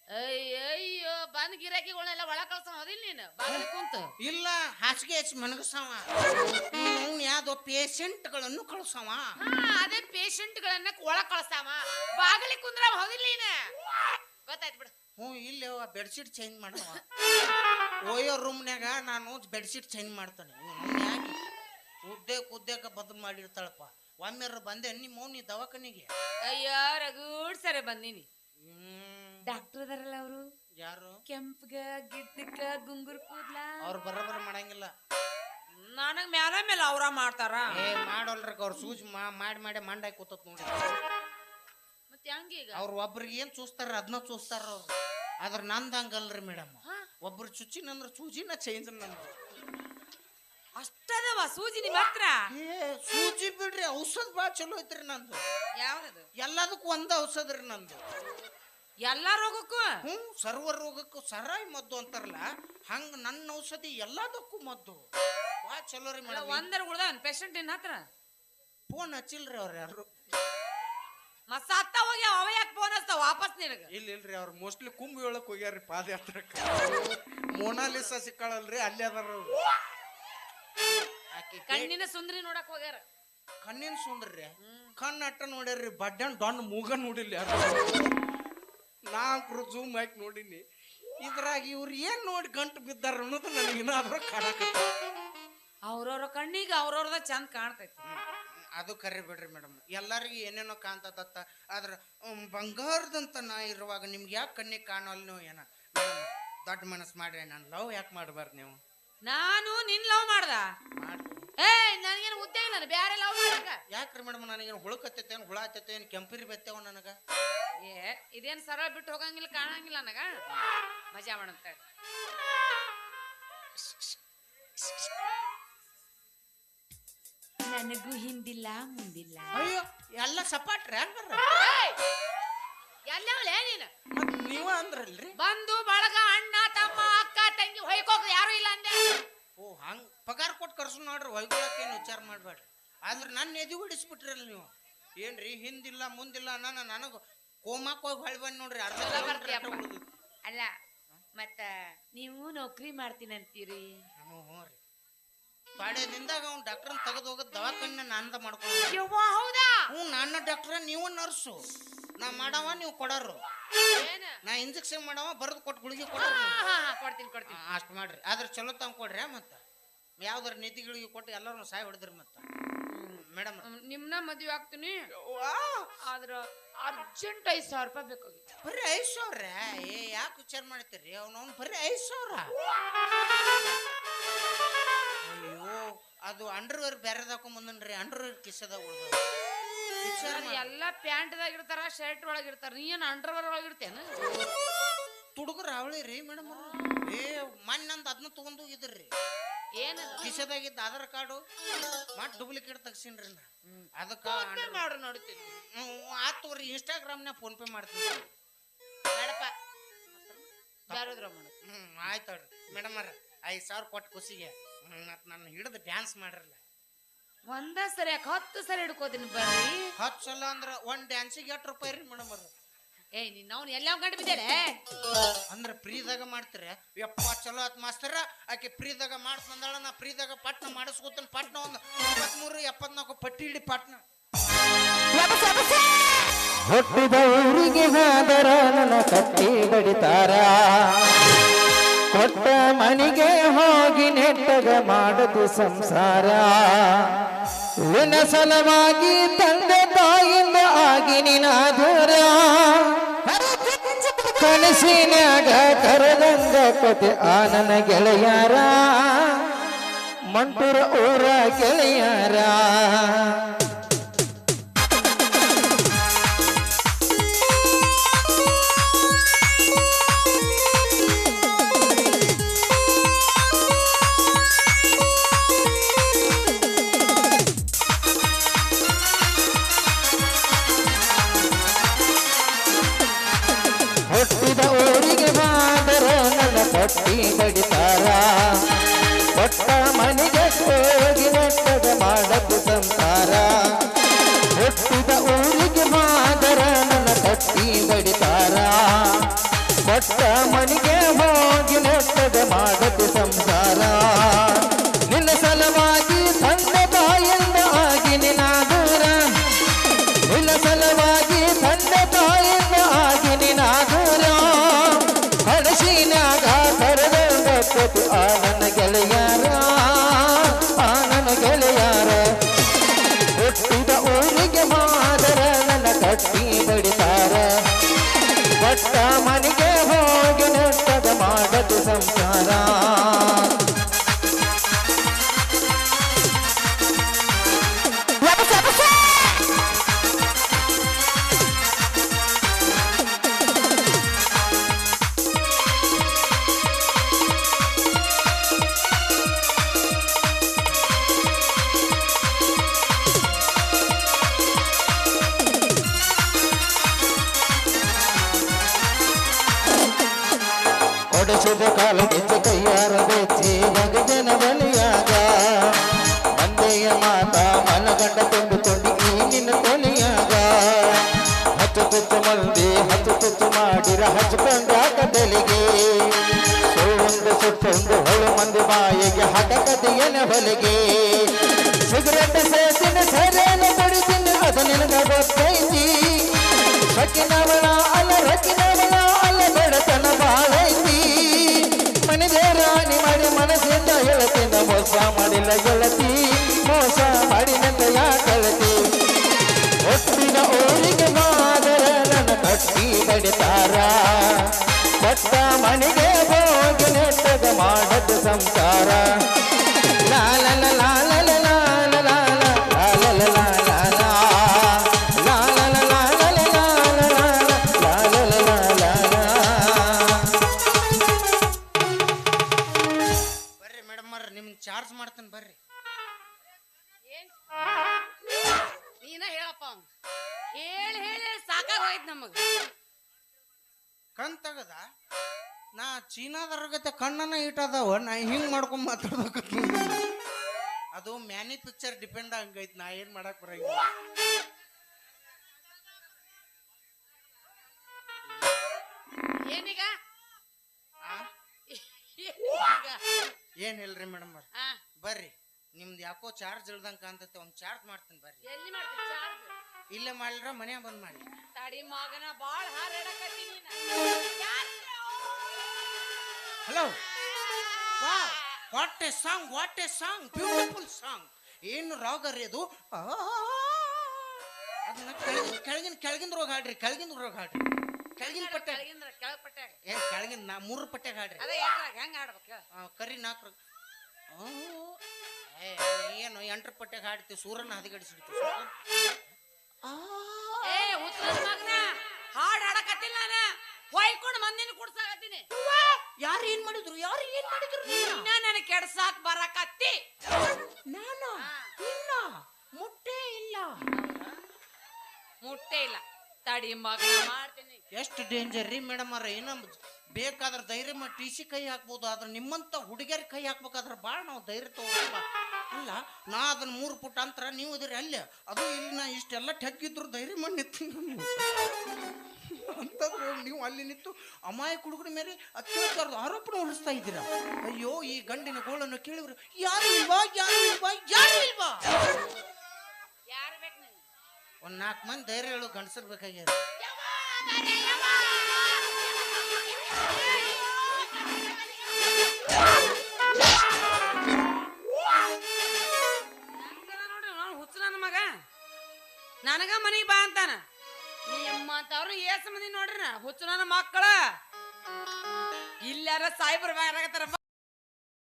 D: ಅಯ್ಯಯ್ಯೋ ಬಂದ್ ಗಿರಾಕಿಗಳನ್ನೆಲ್ಲ ಒಳ ಕಳ್ಸ ಹೋದಿಲ್ಲ ನೀನು? ಬಾಗಿಲು ಕುಂತು.
B: ಇಲ್ಲ ಹಾಸಿಗೆ ಹಚ್ಚಿ ಮನಗಸವ. ಅವ್ನು ಯಾವ್ದೋ ಪೇಷಂಟ್ಗಳನ್ನು ಕಳ್ಸವ.
D: ಹಾ ಅದೇ ಪೇಷಂಟ್ಗಳನ್ನ ಒಳ ಕಳ್ಸಾವ. ಬಾಗಿಲಿ ಕುಂದ್ರ ಹೋದಿಲ್ಲ ನೀನು? ಗೊತ್ತಾಯ್ತು ಬಿಡು.
B: ಹ್ಞೂ ಇಲ್ಲಿ ಬೆಡ್ಶೀಟ್ ಚೇಂಜ್ ಮಾಡವ ಓಯೋ ರೂಮ್ನ್ಯಾಗ ನಾನು ಬೆಡ್ಶೀಟ್ ಚೇಂಜ್ ಮಾಡ್ತಾನೆ. ಯಾಕೆ ಉದ್ದೇ ಕುದ್ದೇಕ ಬದಲು ಮಾಡಿರ್ತಾಳಪ್ಪ. ಒಮ್ಮೆರ ಬಂದೆ ನಿಮ್ಮ ನೀ ದವಾಖಾನಿಗೆ?
D: ಅಯ್ಯೋ ರಗೂಡ್ ಸರಿ ಬಂದೀನಿ ಡಾಕ್ಟರ್ ಅದಾರಲ್ಲ ಅವರು?
B: ಯಾರು?
D: ಕೆಂಪ್ಗ ಗಿಡ್ಡಕ್ಕ ಗುಂಗುರ್ ಕೂದ್ಲ?
B: ಅವ್ರು ಬರೋಬ್ಬರ ಮಾಡಂಗಿಲ್ಲ.
D: ನನಗೆ ಮ್ಯಾಲ ಮೇಲೆ ಅವ್ರ ಮಾಡ್ತಾರ.
B: ಏ ಮಾಡೋಲ್ರಕ್ಕ ಅವ್ರು ಸೂಜ್ ಮಾಡಿ ಮಾಡಿ ಮಂಡಾಗಿ ಕೂತತ್ ನೋಡಿ
D: ಹಂಗೀಗ
B: ಅವ್ರು ಒಬ್ರಿಗೆ ಏನ್ ಚೂಸ್ತಾರ ಅದನ್ನ ಚೂಸ್ತಾರ ಅವ್ರು. ಆದ್ರ ನಂದ್ ಹಂಗಲ್ರಿ ಮೇಡಮ್. ಒಬ್ರು ಚುಚ್ಚಿನಂದ್ರ ಸೂಜಿನ ಚೇಂಜ್ ನಂದು.
D: ಅಷ್ಟದವ ಸೂಜಿ ನಿಮ್ ಹತ್ರ?
B: ಏ ಸೂಜಿ ಬಿಡ್ರಿ ಔಷಧ ಭಾಳ ಚಲೋ ಐತ್ರಿ ನಂದು.
D: ಯಾವ್ದದು?
B: ಎಲ್ಲದಕ್ಕೂ ಒಂದ ಔಷಧ ರೀ ನಂದು.
D: ಎಲ್ಲ ರೋಗಕ್ಕೂ?
B: ಹ್ಞೂ ಸರ್ವ ರೋಗಕ್ಕೂ ಸರಾಯಿ ಮದ್ದು ಅಂತಾರಲ್ಲ ಹಂಗ ನನ್ನ ಔಷಧಿ ಎಲ್ಲದಕ್ಕೂ ಮದ್ದು. ಭಾಳ ಚಲೋ ರೀ ಮೇಡಮ್.
D: ಒಂದರ ಉಳ್ದ ಪೇಷಂಟ್ ನಿನ್ನ ಹತ್ರ?
B: ಫೋನ್ ಹಚ್ಚಿಲ್ರಿ ಅವ್ರು ಯಾರು
D: ಮತ್ ಸತ್ತ ಹೋಗಿ ಅವ ಯಾಕೆ ಫೋನ್ ಹಚ್ತಾವ? ವಾಪಸ್ ನಿನಗ.
B: ಇಲ್ಲ ಇಲ್ರಿ ಅವ್ರು ಮೋಸ್ಟ್ಲಿ ಕುಂಭ ಹೇಳಕ್ ಹೋಗ್ಯಾರ್ರಿ ಪಾದಯಾತ್ರಕ್ಕೆ. ಮೋನಾಲಿಸ ಸಿಕ್ಕಾಳಲ್ರಿ ಅಲ್ಲಿ ಅದಾರ ಅವ್ರು. ಆಕಿ
D: ಕಣ್ಣಿನ ಸುಂದರಿ ನೋಡಕ್ ಹೋಗ್ಯಾರ.
B: ಕಣ್ಣಿನ ಸುಂದ್ರಿ? ಕಣ್ಣು ಅಟ್ಟ ನೋಡ್ಯಾರ್ರಿ ಬಡ್ಡನ್ ಡೊಣ್ಣ ಮೂಗ ನೋಡಿಲ್ಲ ಯಾರು? ನಾಲ್ಕು ಜೂಮ್ ಹಾಕಿ ನೋಡಿನಿ. ಇದ್ರಾಗ ಇವ್ರು ಏನ್ ನೋಡಿ ಗಂಟು ಬಿದ್ದಾರ ಅನ್ನೋದು ನನಗೆ ಏನಾದ್ರೂ ಕಾಣಕತ್ತ
D: ಅವ್ರವ್ರ ಕಣ್ಣಿಗೆ ಅವ್ರವ್ರದ ಚಂದ ಕಾಣ್ತೈತಿ.
B: ಅದು ಕರೆ ಬಿಡ್ರಿ ಮೇಡಮ್. ಎಲ್ಲರಿಗೂ ಏನೇನೋ ಕಾಣ್ತದತ್ತ ಆದ್ರೆ ಬಂಗಾರದಂತ ನಾ ಇರುವಾಗ ನಿಮ್ಗೆ ಯಾಕೆ ಕಣ್ಣಿಗೆ ಕಾಣೋಲ್ಲ ನೀವು ಏನ ದೊಡ್ಡ ಮನಸ್ಸು ಮಾಡ್ರಿ ನಾನು ಲವ್ ಯಾಕೆ ಮಾಡಬಾರ್ದು ನೀವು?
D: ನಾನು ನಿನ್ ಲವ್ ಮಾಡ್ದ? ಏ ನನಗೇನು ಉದ್ದೇ ಇಲ್ಲ ಬೇರೆ ಲವ್ ಮಾಡಕ
B: ಯಾಕ್ರಿ ಮೇಡಮ್ ನನಗೇನು ಹುಳುಕತ್ತೈತೆ ಏನು ಹುಳ ಹತ್ತೈತೆ ಏನು ಕೆಂಪಿರಿ ಬೆತ್ತೇವ ನನಗೆ?
D: ಏ ಇದೇನು ಸರಳ ಬಿಟ್ಟು ಹೋಗಂಗಿಲ್ಲ ಕಾಣಂಗಿಲ್ಲ ನನಗ? ಮಜಾ ಮಾಡಂತ ನನಗೂ ಹಿಂದಿಲ್ಲ ಮುಂದಿಲ್ಲ.
B: ಅಯ್ಯೋ ಎಲ್ಲ ಸಪಾಟ್ರ ಹಂಗಾರ
D: ಎಲ್ಲವಲೇ ನೀನು?
B: ಮತ್ತೆ ನೀವ ಅಂದ್ರಲ್ರಿ?
D: ಬಂದು ಬಳಗ ಅಣ್ಣ ತಮ್ಮ ಅಕ್ಕ ತಂಗಿ ಹೊಯ್ಕೋಕ್ ಯಾರು ಇಲ್ಲ ಅಂದೆ.
B: ಓ ಹಂಗ್ ಪಗಾರ ಕೊಟ್ಟು ಕರ್ಸು ನೋಡ್ರಿ ಹೊಯ್ಕೊಳಕ್ಕೇನು ವಿಚಾರ ಮಾಡ್ಬೇಡ್ರಿ. ಆದ್ರೆ ನನ್ನ ಎದಿ ಹೊಡಿಸ್ಬಿಟ್ರಲ್ಲ ನೀವು. ಏನ್ರಿ ಹಿಂದಿಲ್ಲ ಮುಂದಿಲ್ಲ ನಾನು ನನಗೆ. ಕೋಮಾಕ್ ಹೋಗಿ ಹೊಳ್ ಬಂದ್ ನೋಡ್ರಿ ಅರ್ಧ ಉಳ್ದಿತ್ತು.
D: ಅಲ್ಲ ಮತ್ತ ನೀವು ನೌಕರಿ ಮಾಡ್ತೀನಂತೀರಿ?
B: ಹ್ಞೂ ಹ್ಞೂ ರೀ. ಪಾಡ್ಯದಿಂದಾಗ ಅವ್ನು ಡಾಕ್ಟರ್ನ ತೆಗೆದು ಹೋಗೋದು ದವಾಖಾನೆ ನಂದ ಮಾಡ್ಕೊಂಡು
D: ಯವ್ವ ಹೌದಾ?
B: ಹ್ಞೂ ನನ್ನ ಡಾಕ್ಟ್ರ ನೀವು ನರ್ಸು. ನಾ ಮಾಡವ ನೀವು ಕೊಡೋರು.
D: ಏನ?
B: ನಾ ಇಂಜೆಕ್ಷನ್ ಮಾಡವ ಬರೆದು ಕೊಟ್ಟು ಗುಳಿಗೆ
D: ಹಾ,
B: ಕೊಡೋರು. ನೀವು.
D: ಹಾ, ಹಾ, ಕೊಡ್ತೀನಿ ಕೊಡ್ತೀನಿ.
B: ಅಷ್ಟು ಮಾಡ್ರಿ. ಆದ್ರೆ ಚಲೋ ತಂಗ್ ಕೊಡ್ರಿ ಮತ್ತೆ. ಯಾವ್ದಾರ ನೀತಿಗಳಿಗೆ ಕೊಟ್ಟು ಎಲ್ಲರೂ ಸಾಯ್ ಹೊಡೆದ್ರಿ ಮತ್ತೆ. ಮೇಡಮ್
D: ಹ್ಮ್, ನಿಮ್ನ ಮದ್ವೆ ಆಗ್ತೀನಿ. ಆದ್ರ ಅರ್ಜೆಂಟ್ ಐದ್ ಸಾವಿರ ರೂಪಾಯಿ ಬೇಕಾಗಿತ್ತು.
B: ಬರೀ ಐದು ಸಾವಿರ? ಏ ಯಾಕೆ ವಿಚಾರ ಮಾಡ್ತೀರಿ? ಅವ್ನವ್ನು ಬರೀ ಐದು ಸಾವಿರ. ಅದು ಅಂಡರ್ವೇರ್ ಬೇರೆದಾಕೊಂಡ್ ಬಂದನ್ರಿ ಅಂಡರ್ವೇರ್ ಕಿಸದಾಗ ಉಳ್ದು
D: ಎಲ್ಲ ಪ್ಯಾಂಟ್ದಾಗ ಇರ್ತಾರ ಶರ್ಟ್ ಒಳಗೆ ಇರ್ತಾರ ನೀ ಏನ್ ಅಂಡರ್ವೇರ್ ಒಳಗೆ ಇರ್ತೇನ
B: ತುಡುಗರು ಅವಳಿ ರೀ ಮೇಡಮ್ ಏ ಮೊನ್ನೆ ನಂದು ಅದನ್ನ ತಗೊಂಡು ಹೋಗಿದ್ರಿ
D: ಏನು
B: ಕಿಸದಾಗಿದ್ದ ಆಧಾರ್ ಕಾರ್ಡು ಮತ್ತೆ ಡೂಪ್ಲಿಕೇಟ್ ತೆಗ್ಸಿನ್ರಿ ನಾ. ಅದಕ್ಕೆ
D: ಮಾಡು ನೋಡ್ತೀನಿ.
B: ಆತ್ ತೋರಿ ಇನ್ಸ್ಟಾಗ್ರಾಮ್ನಾಗ ಫೋನ್ ಪೇ ಮಾಡ್ತೀನಿ.
D: ಬೇಡಪ್ಪ. ಬ್ಯಾರದ್ರ ಮೇಡಮ್
B: ಹ್ಮ್ ಆಯ್ತು ನೋಡ್ರಿ ಮೇಡಮ್ ಅವ್ರ ಐದು ಸಾವಿರ ಕೊಟ್ಟು ಖುಷಿಗೆ. ಮತ್ತು ನಾನು ಹಿಡಿದು ಡ್ಯಾನ್ಸ್ ಮಾಡಿರಲ್ಲ
D: ಒಂದ ಸರಿ ಯಾಕೆ ಹತ್ತು ಸರಿ ಹಿಡ್ಕೋತೀನಿ ಬರ್ರಿ.
B: ಹತ್ತು ಸಲ ಅಂದ್ರೆ ಒಂದು ಡ್ಯಾನ್ಸಿಗೆ ಎಷ್ಟು ರೂಪಾಯಿ ರೀ ಮೇಡಮ್ ಅವ್ರ?
D: ಏಯ್ ನೀನ್ ಅವ್ನು ಎಲ್ಲ ಗಂಟು ಬಿದ್ದೇಳೆ?
B: ಅಂದ್ರೆ ಫ್ರೀದಾಗ ಮಾಡ್ತೀರ. ಯಪ್ಪ ಚಲೋ ಆತ್ ಮಾಸ್ತರ. ಆಕೆ ಫ್ರೀದಾಗ ಮಾಡ್ತಂದಾಳ ನಾ ಫ್ರೀದಾಗ ಪಟ್ನ ಮಾಡಿಸ್ಕೊತಾನೆ. ಪಟ್ನ ಒಂದು ಇಪ್ಪತ್ಮೂರು ಎಪ್ಪತ್ನಾಲ್ಕು ಪಟ್ಟಿ ಹಿಡಿ ಪಟ್ನ.
E: ಹೊಟ್ಟಿದವರಿಗೆ ಹೋದರ ನನ್ನ ಕಟ್ಟಿ ಬಡಿತಾರ ಕೊಟ್ಟ ಮನೆಗೆ ಹೋಗಿ ನೆಟ್ಟಗ ಮಾಡದು ಸಂಸಾರ. ಋಣ ಸಲವಾಗಿ ತಂದೆ ತಾಯಿಂದ ಆಗಿ ನಿನ ದೂರ. ಕನಸಿನಾಗ ಕರದಂಗ ಕೊತೆ ಆ ನನ್ನ ಗೆಳೆಯಾರ. ಮಂಟೂರ ಊರ ಗೆಳೆಯಾರ. ಕಟ್ಟಿ ನಡಿತಾರ ಬಟ್ಟ ಮನೆಗೆ ಹೋಗಿ ಒಟ್ಟದ ಮಾಡದ್ದು ಸಂಸಾರ. ಹುಟ್ಟಿದ ಊರಿಗೆ ಮಾದರ ನನ್ನ ಕಟ್ಟಿ ನಡಿತಾರ ಒಟ್ಟ ಮನೆಗೆ ಹೋಗಿ ಒಟ್ಟದ ಮಾಡದ್ದು ಸಂಸಾರ. ಸಂಸಾರ ಮಾಡಿಲ್ಲ ಗೆಳತಿ, ಮೋಸ ಮಾಡಿನಂತ ಯಾ ಗೆಳತಿ? ಒಟ್ಟಿನ ಊರಿಗೆ ಮಾದರ ನನ್ನ ಕಟ್ಟಿ ಕಡಿತಾರ. ಬಟ್ಟ ಮನೆಗೆ ಹೋಗಿ ನೆಟ್ಟದ ಮಾಡದ ಸಂಸಾರ.
D: ಏನೀಗ?
B: ಆ?
D: ಏನೀಗ?
B: ಏನ್ ಇಲ್ರಿ ಮೇಡಮ್ ಬರ್ರಿ. ನಿಮ್ದು ಯಾಕೋ ಚಾರ್ಜ್ ಇಳ್ದಂಗ ಕಾಣ್ತೈತೆ ಒಂದು ಚಾರ್ಜ್ ಮಾಡ್ತೀನಿ ಬರ್ರಿ.
D: ಎಲ್ಲಿ ಮಾಡ್ತೀನಿ ಚಾರ್ಜ್
B: ಇಲ್ಲೇ ಮಾಡಿದ್ರ ಮನ್ಯಾಗ ಬಂದ್ ಮಾಡಿ.
D: ತಡಿ ಮಗನ ಬಾಳ
B: hello wow what a song what a song beautiful song ಏನು ರಾಗ ರೀ ಅದು? ಅದನ್ನ ಕೆಳಗಿನ ಕೆಳಗಿನ ಕೆಳಗಿನ ರೋಗ ಹಾಡ್ರಿ ಕೆಳಗಿನ ರೋಗ ಹಾಡ್ರಿ. ಕೆಳಗಿನ ಪಟ್ಟೆ
D: ಕೆಳಗಿಂದ್ರ ಕೆಳಗ್ ಪಟ್ಟ್ಯಾಗ
B: ಏ ಕೆಳಗಿನ ನಾ ಮೂರು ಪಟ್ಟೆ ಹಾಡ್ರಿ.
D: ಅದ ಏಟ್ರಾಗ ಹೆಂಗ್ ಆಡ್ಬೇಕು ಹೇಳು?
B: ಆ, ಕರಿ ನಾಲ್ಕು ಏನು ಎಂಟ್ರ ಪಟ್ಟೆಗೆ ಹಾಡ್ತೀವಿ ಸೂರನ್ನ ಆ.
D: ಏ ಉತ್ತರ ಮಗನ ಹಾಡ್ ಹಾಡಕತ್ತಿಲ್ಲ ನಾನು. ಹೊಯ್ಕೊಂಡು ಮಂದಿನ ಕುಡ್ಸಾಕತ್ತೀನಿ.
B: ಯಾರು ಏನ್ ಮಾಡಿದ್ರು? ಯಾರು ಏನ್ ಮಾಡಿದ್ರು
D: ಇನ್ನ ನನಗೆ ಕೆಡ್ಸಾಕ್ ಬರಕತ್ತಿ.
B: ನಾನು? ಇಲ್ಲ ಮುಟ್ಟೆ ಇಲ್ಲ.
D: ಮುಟ್ಟೆ ಇಲ್ಲ. ತಡಿ ಮಗನ ಮಾಡ್ತೀನಿ.
B: ಎಷ್ಟು ಡೇಂಜರ್ ರೀ ಮೇಡಮ್ ಅವ್ರ ಏನ ಬೇಕಾದ್ರೆ ಧೈರ್ಯ ಮಾಡಿ ಟಿ ಸಿ ಕೈ ಹಾಕ್ಬೋದು ಆದ್ರೆ ನಿಮ್ಮಂತ ಹುಡುಗಿಯರ್ ಕೈ ಹಾಕ್ಬೇಕಾದ್ರೆ ಭಾಳ ನಾವು ಧೈರ್ಯ ತಗೋಲ್ಲ ಅಲ್ಲ ನಾ ಅದನ್ನ ಮೂರು ಪುಟ ಅಂತರ ನೀವು ಇದ್ರಿ ಅಲ್ಲೇ. ಅದು ಇಲ್ಲಿ ನಾ ಇಷ್ಟೆಲ್ಲ ಠಗ್ಗಿದ್ರು ಧೈರ್ಯ ಮಾಡಿ ನಿಂತೀನಿ ಅಂತಂದ್ರೆ ನೀವು ಅಲ್ಲಿ ನಿಂತು ಅಮಾಯಕ ಹುಡುಗರ ಮೇಲೆ ಅತ್ಯಾಚಾರದ ಆರೋಪನ ಹೊರಿಸ್ತಾ ಇದ್ದೀರಾ? ಅಯ್ಯೋ ಈ ಗಂಡಿನ ಗೋಳನ್ನು ಕೇಳಿದ್ರು ಯಾರು ಇಲ್ವಾ ಯಾರು ಇಲ್ವಾ ಯಾರು ಇಲ್ವಾ? ಒಂದ್ ನಾಲ್ಕು ಮಂದಿ ಧೈರ್ಯ ಹೇಳು ಗಂಡಸರ್ ಬೇಕಾಗ್ಯದ.
D: ಮಗ. ನನಗ ಮನಿಗೆ ಬಾ ಅಂತಾನ. ನಿಮ್ಮಂತವ್ರು ಏಸ್ ಮಂದಿ ನೋಡ್ರಿ ಹುಚ್ಚ ನನ್ನ ಮಕ್ಕಳ. ಇಲ್ಲಾರ ಸಾಯ್ಬರ್ ಬಾಯ್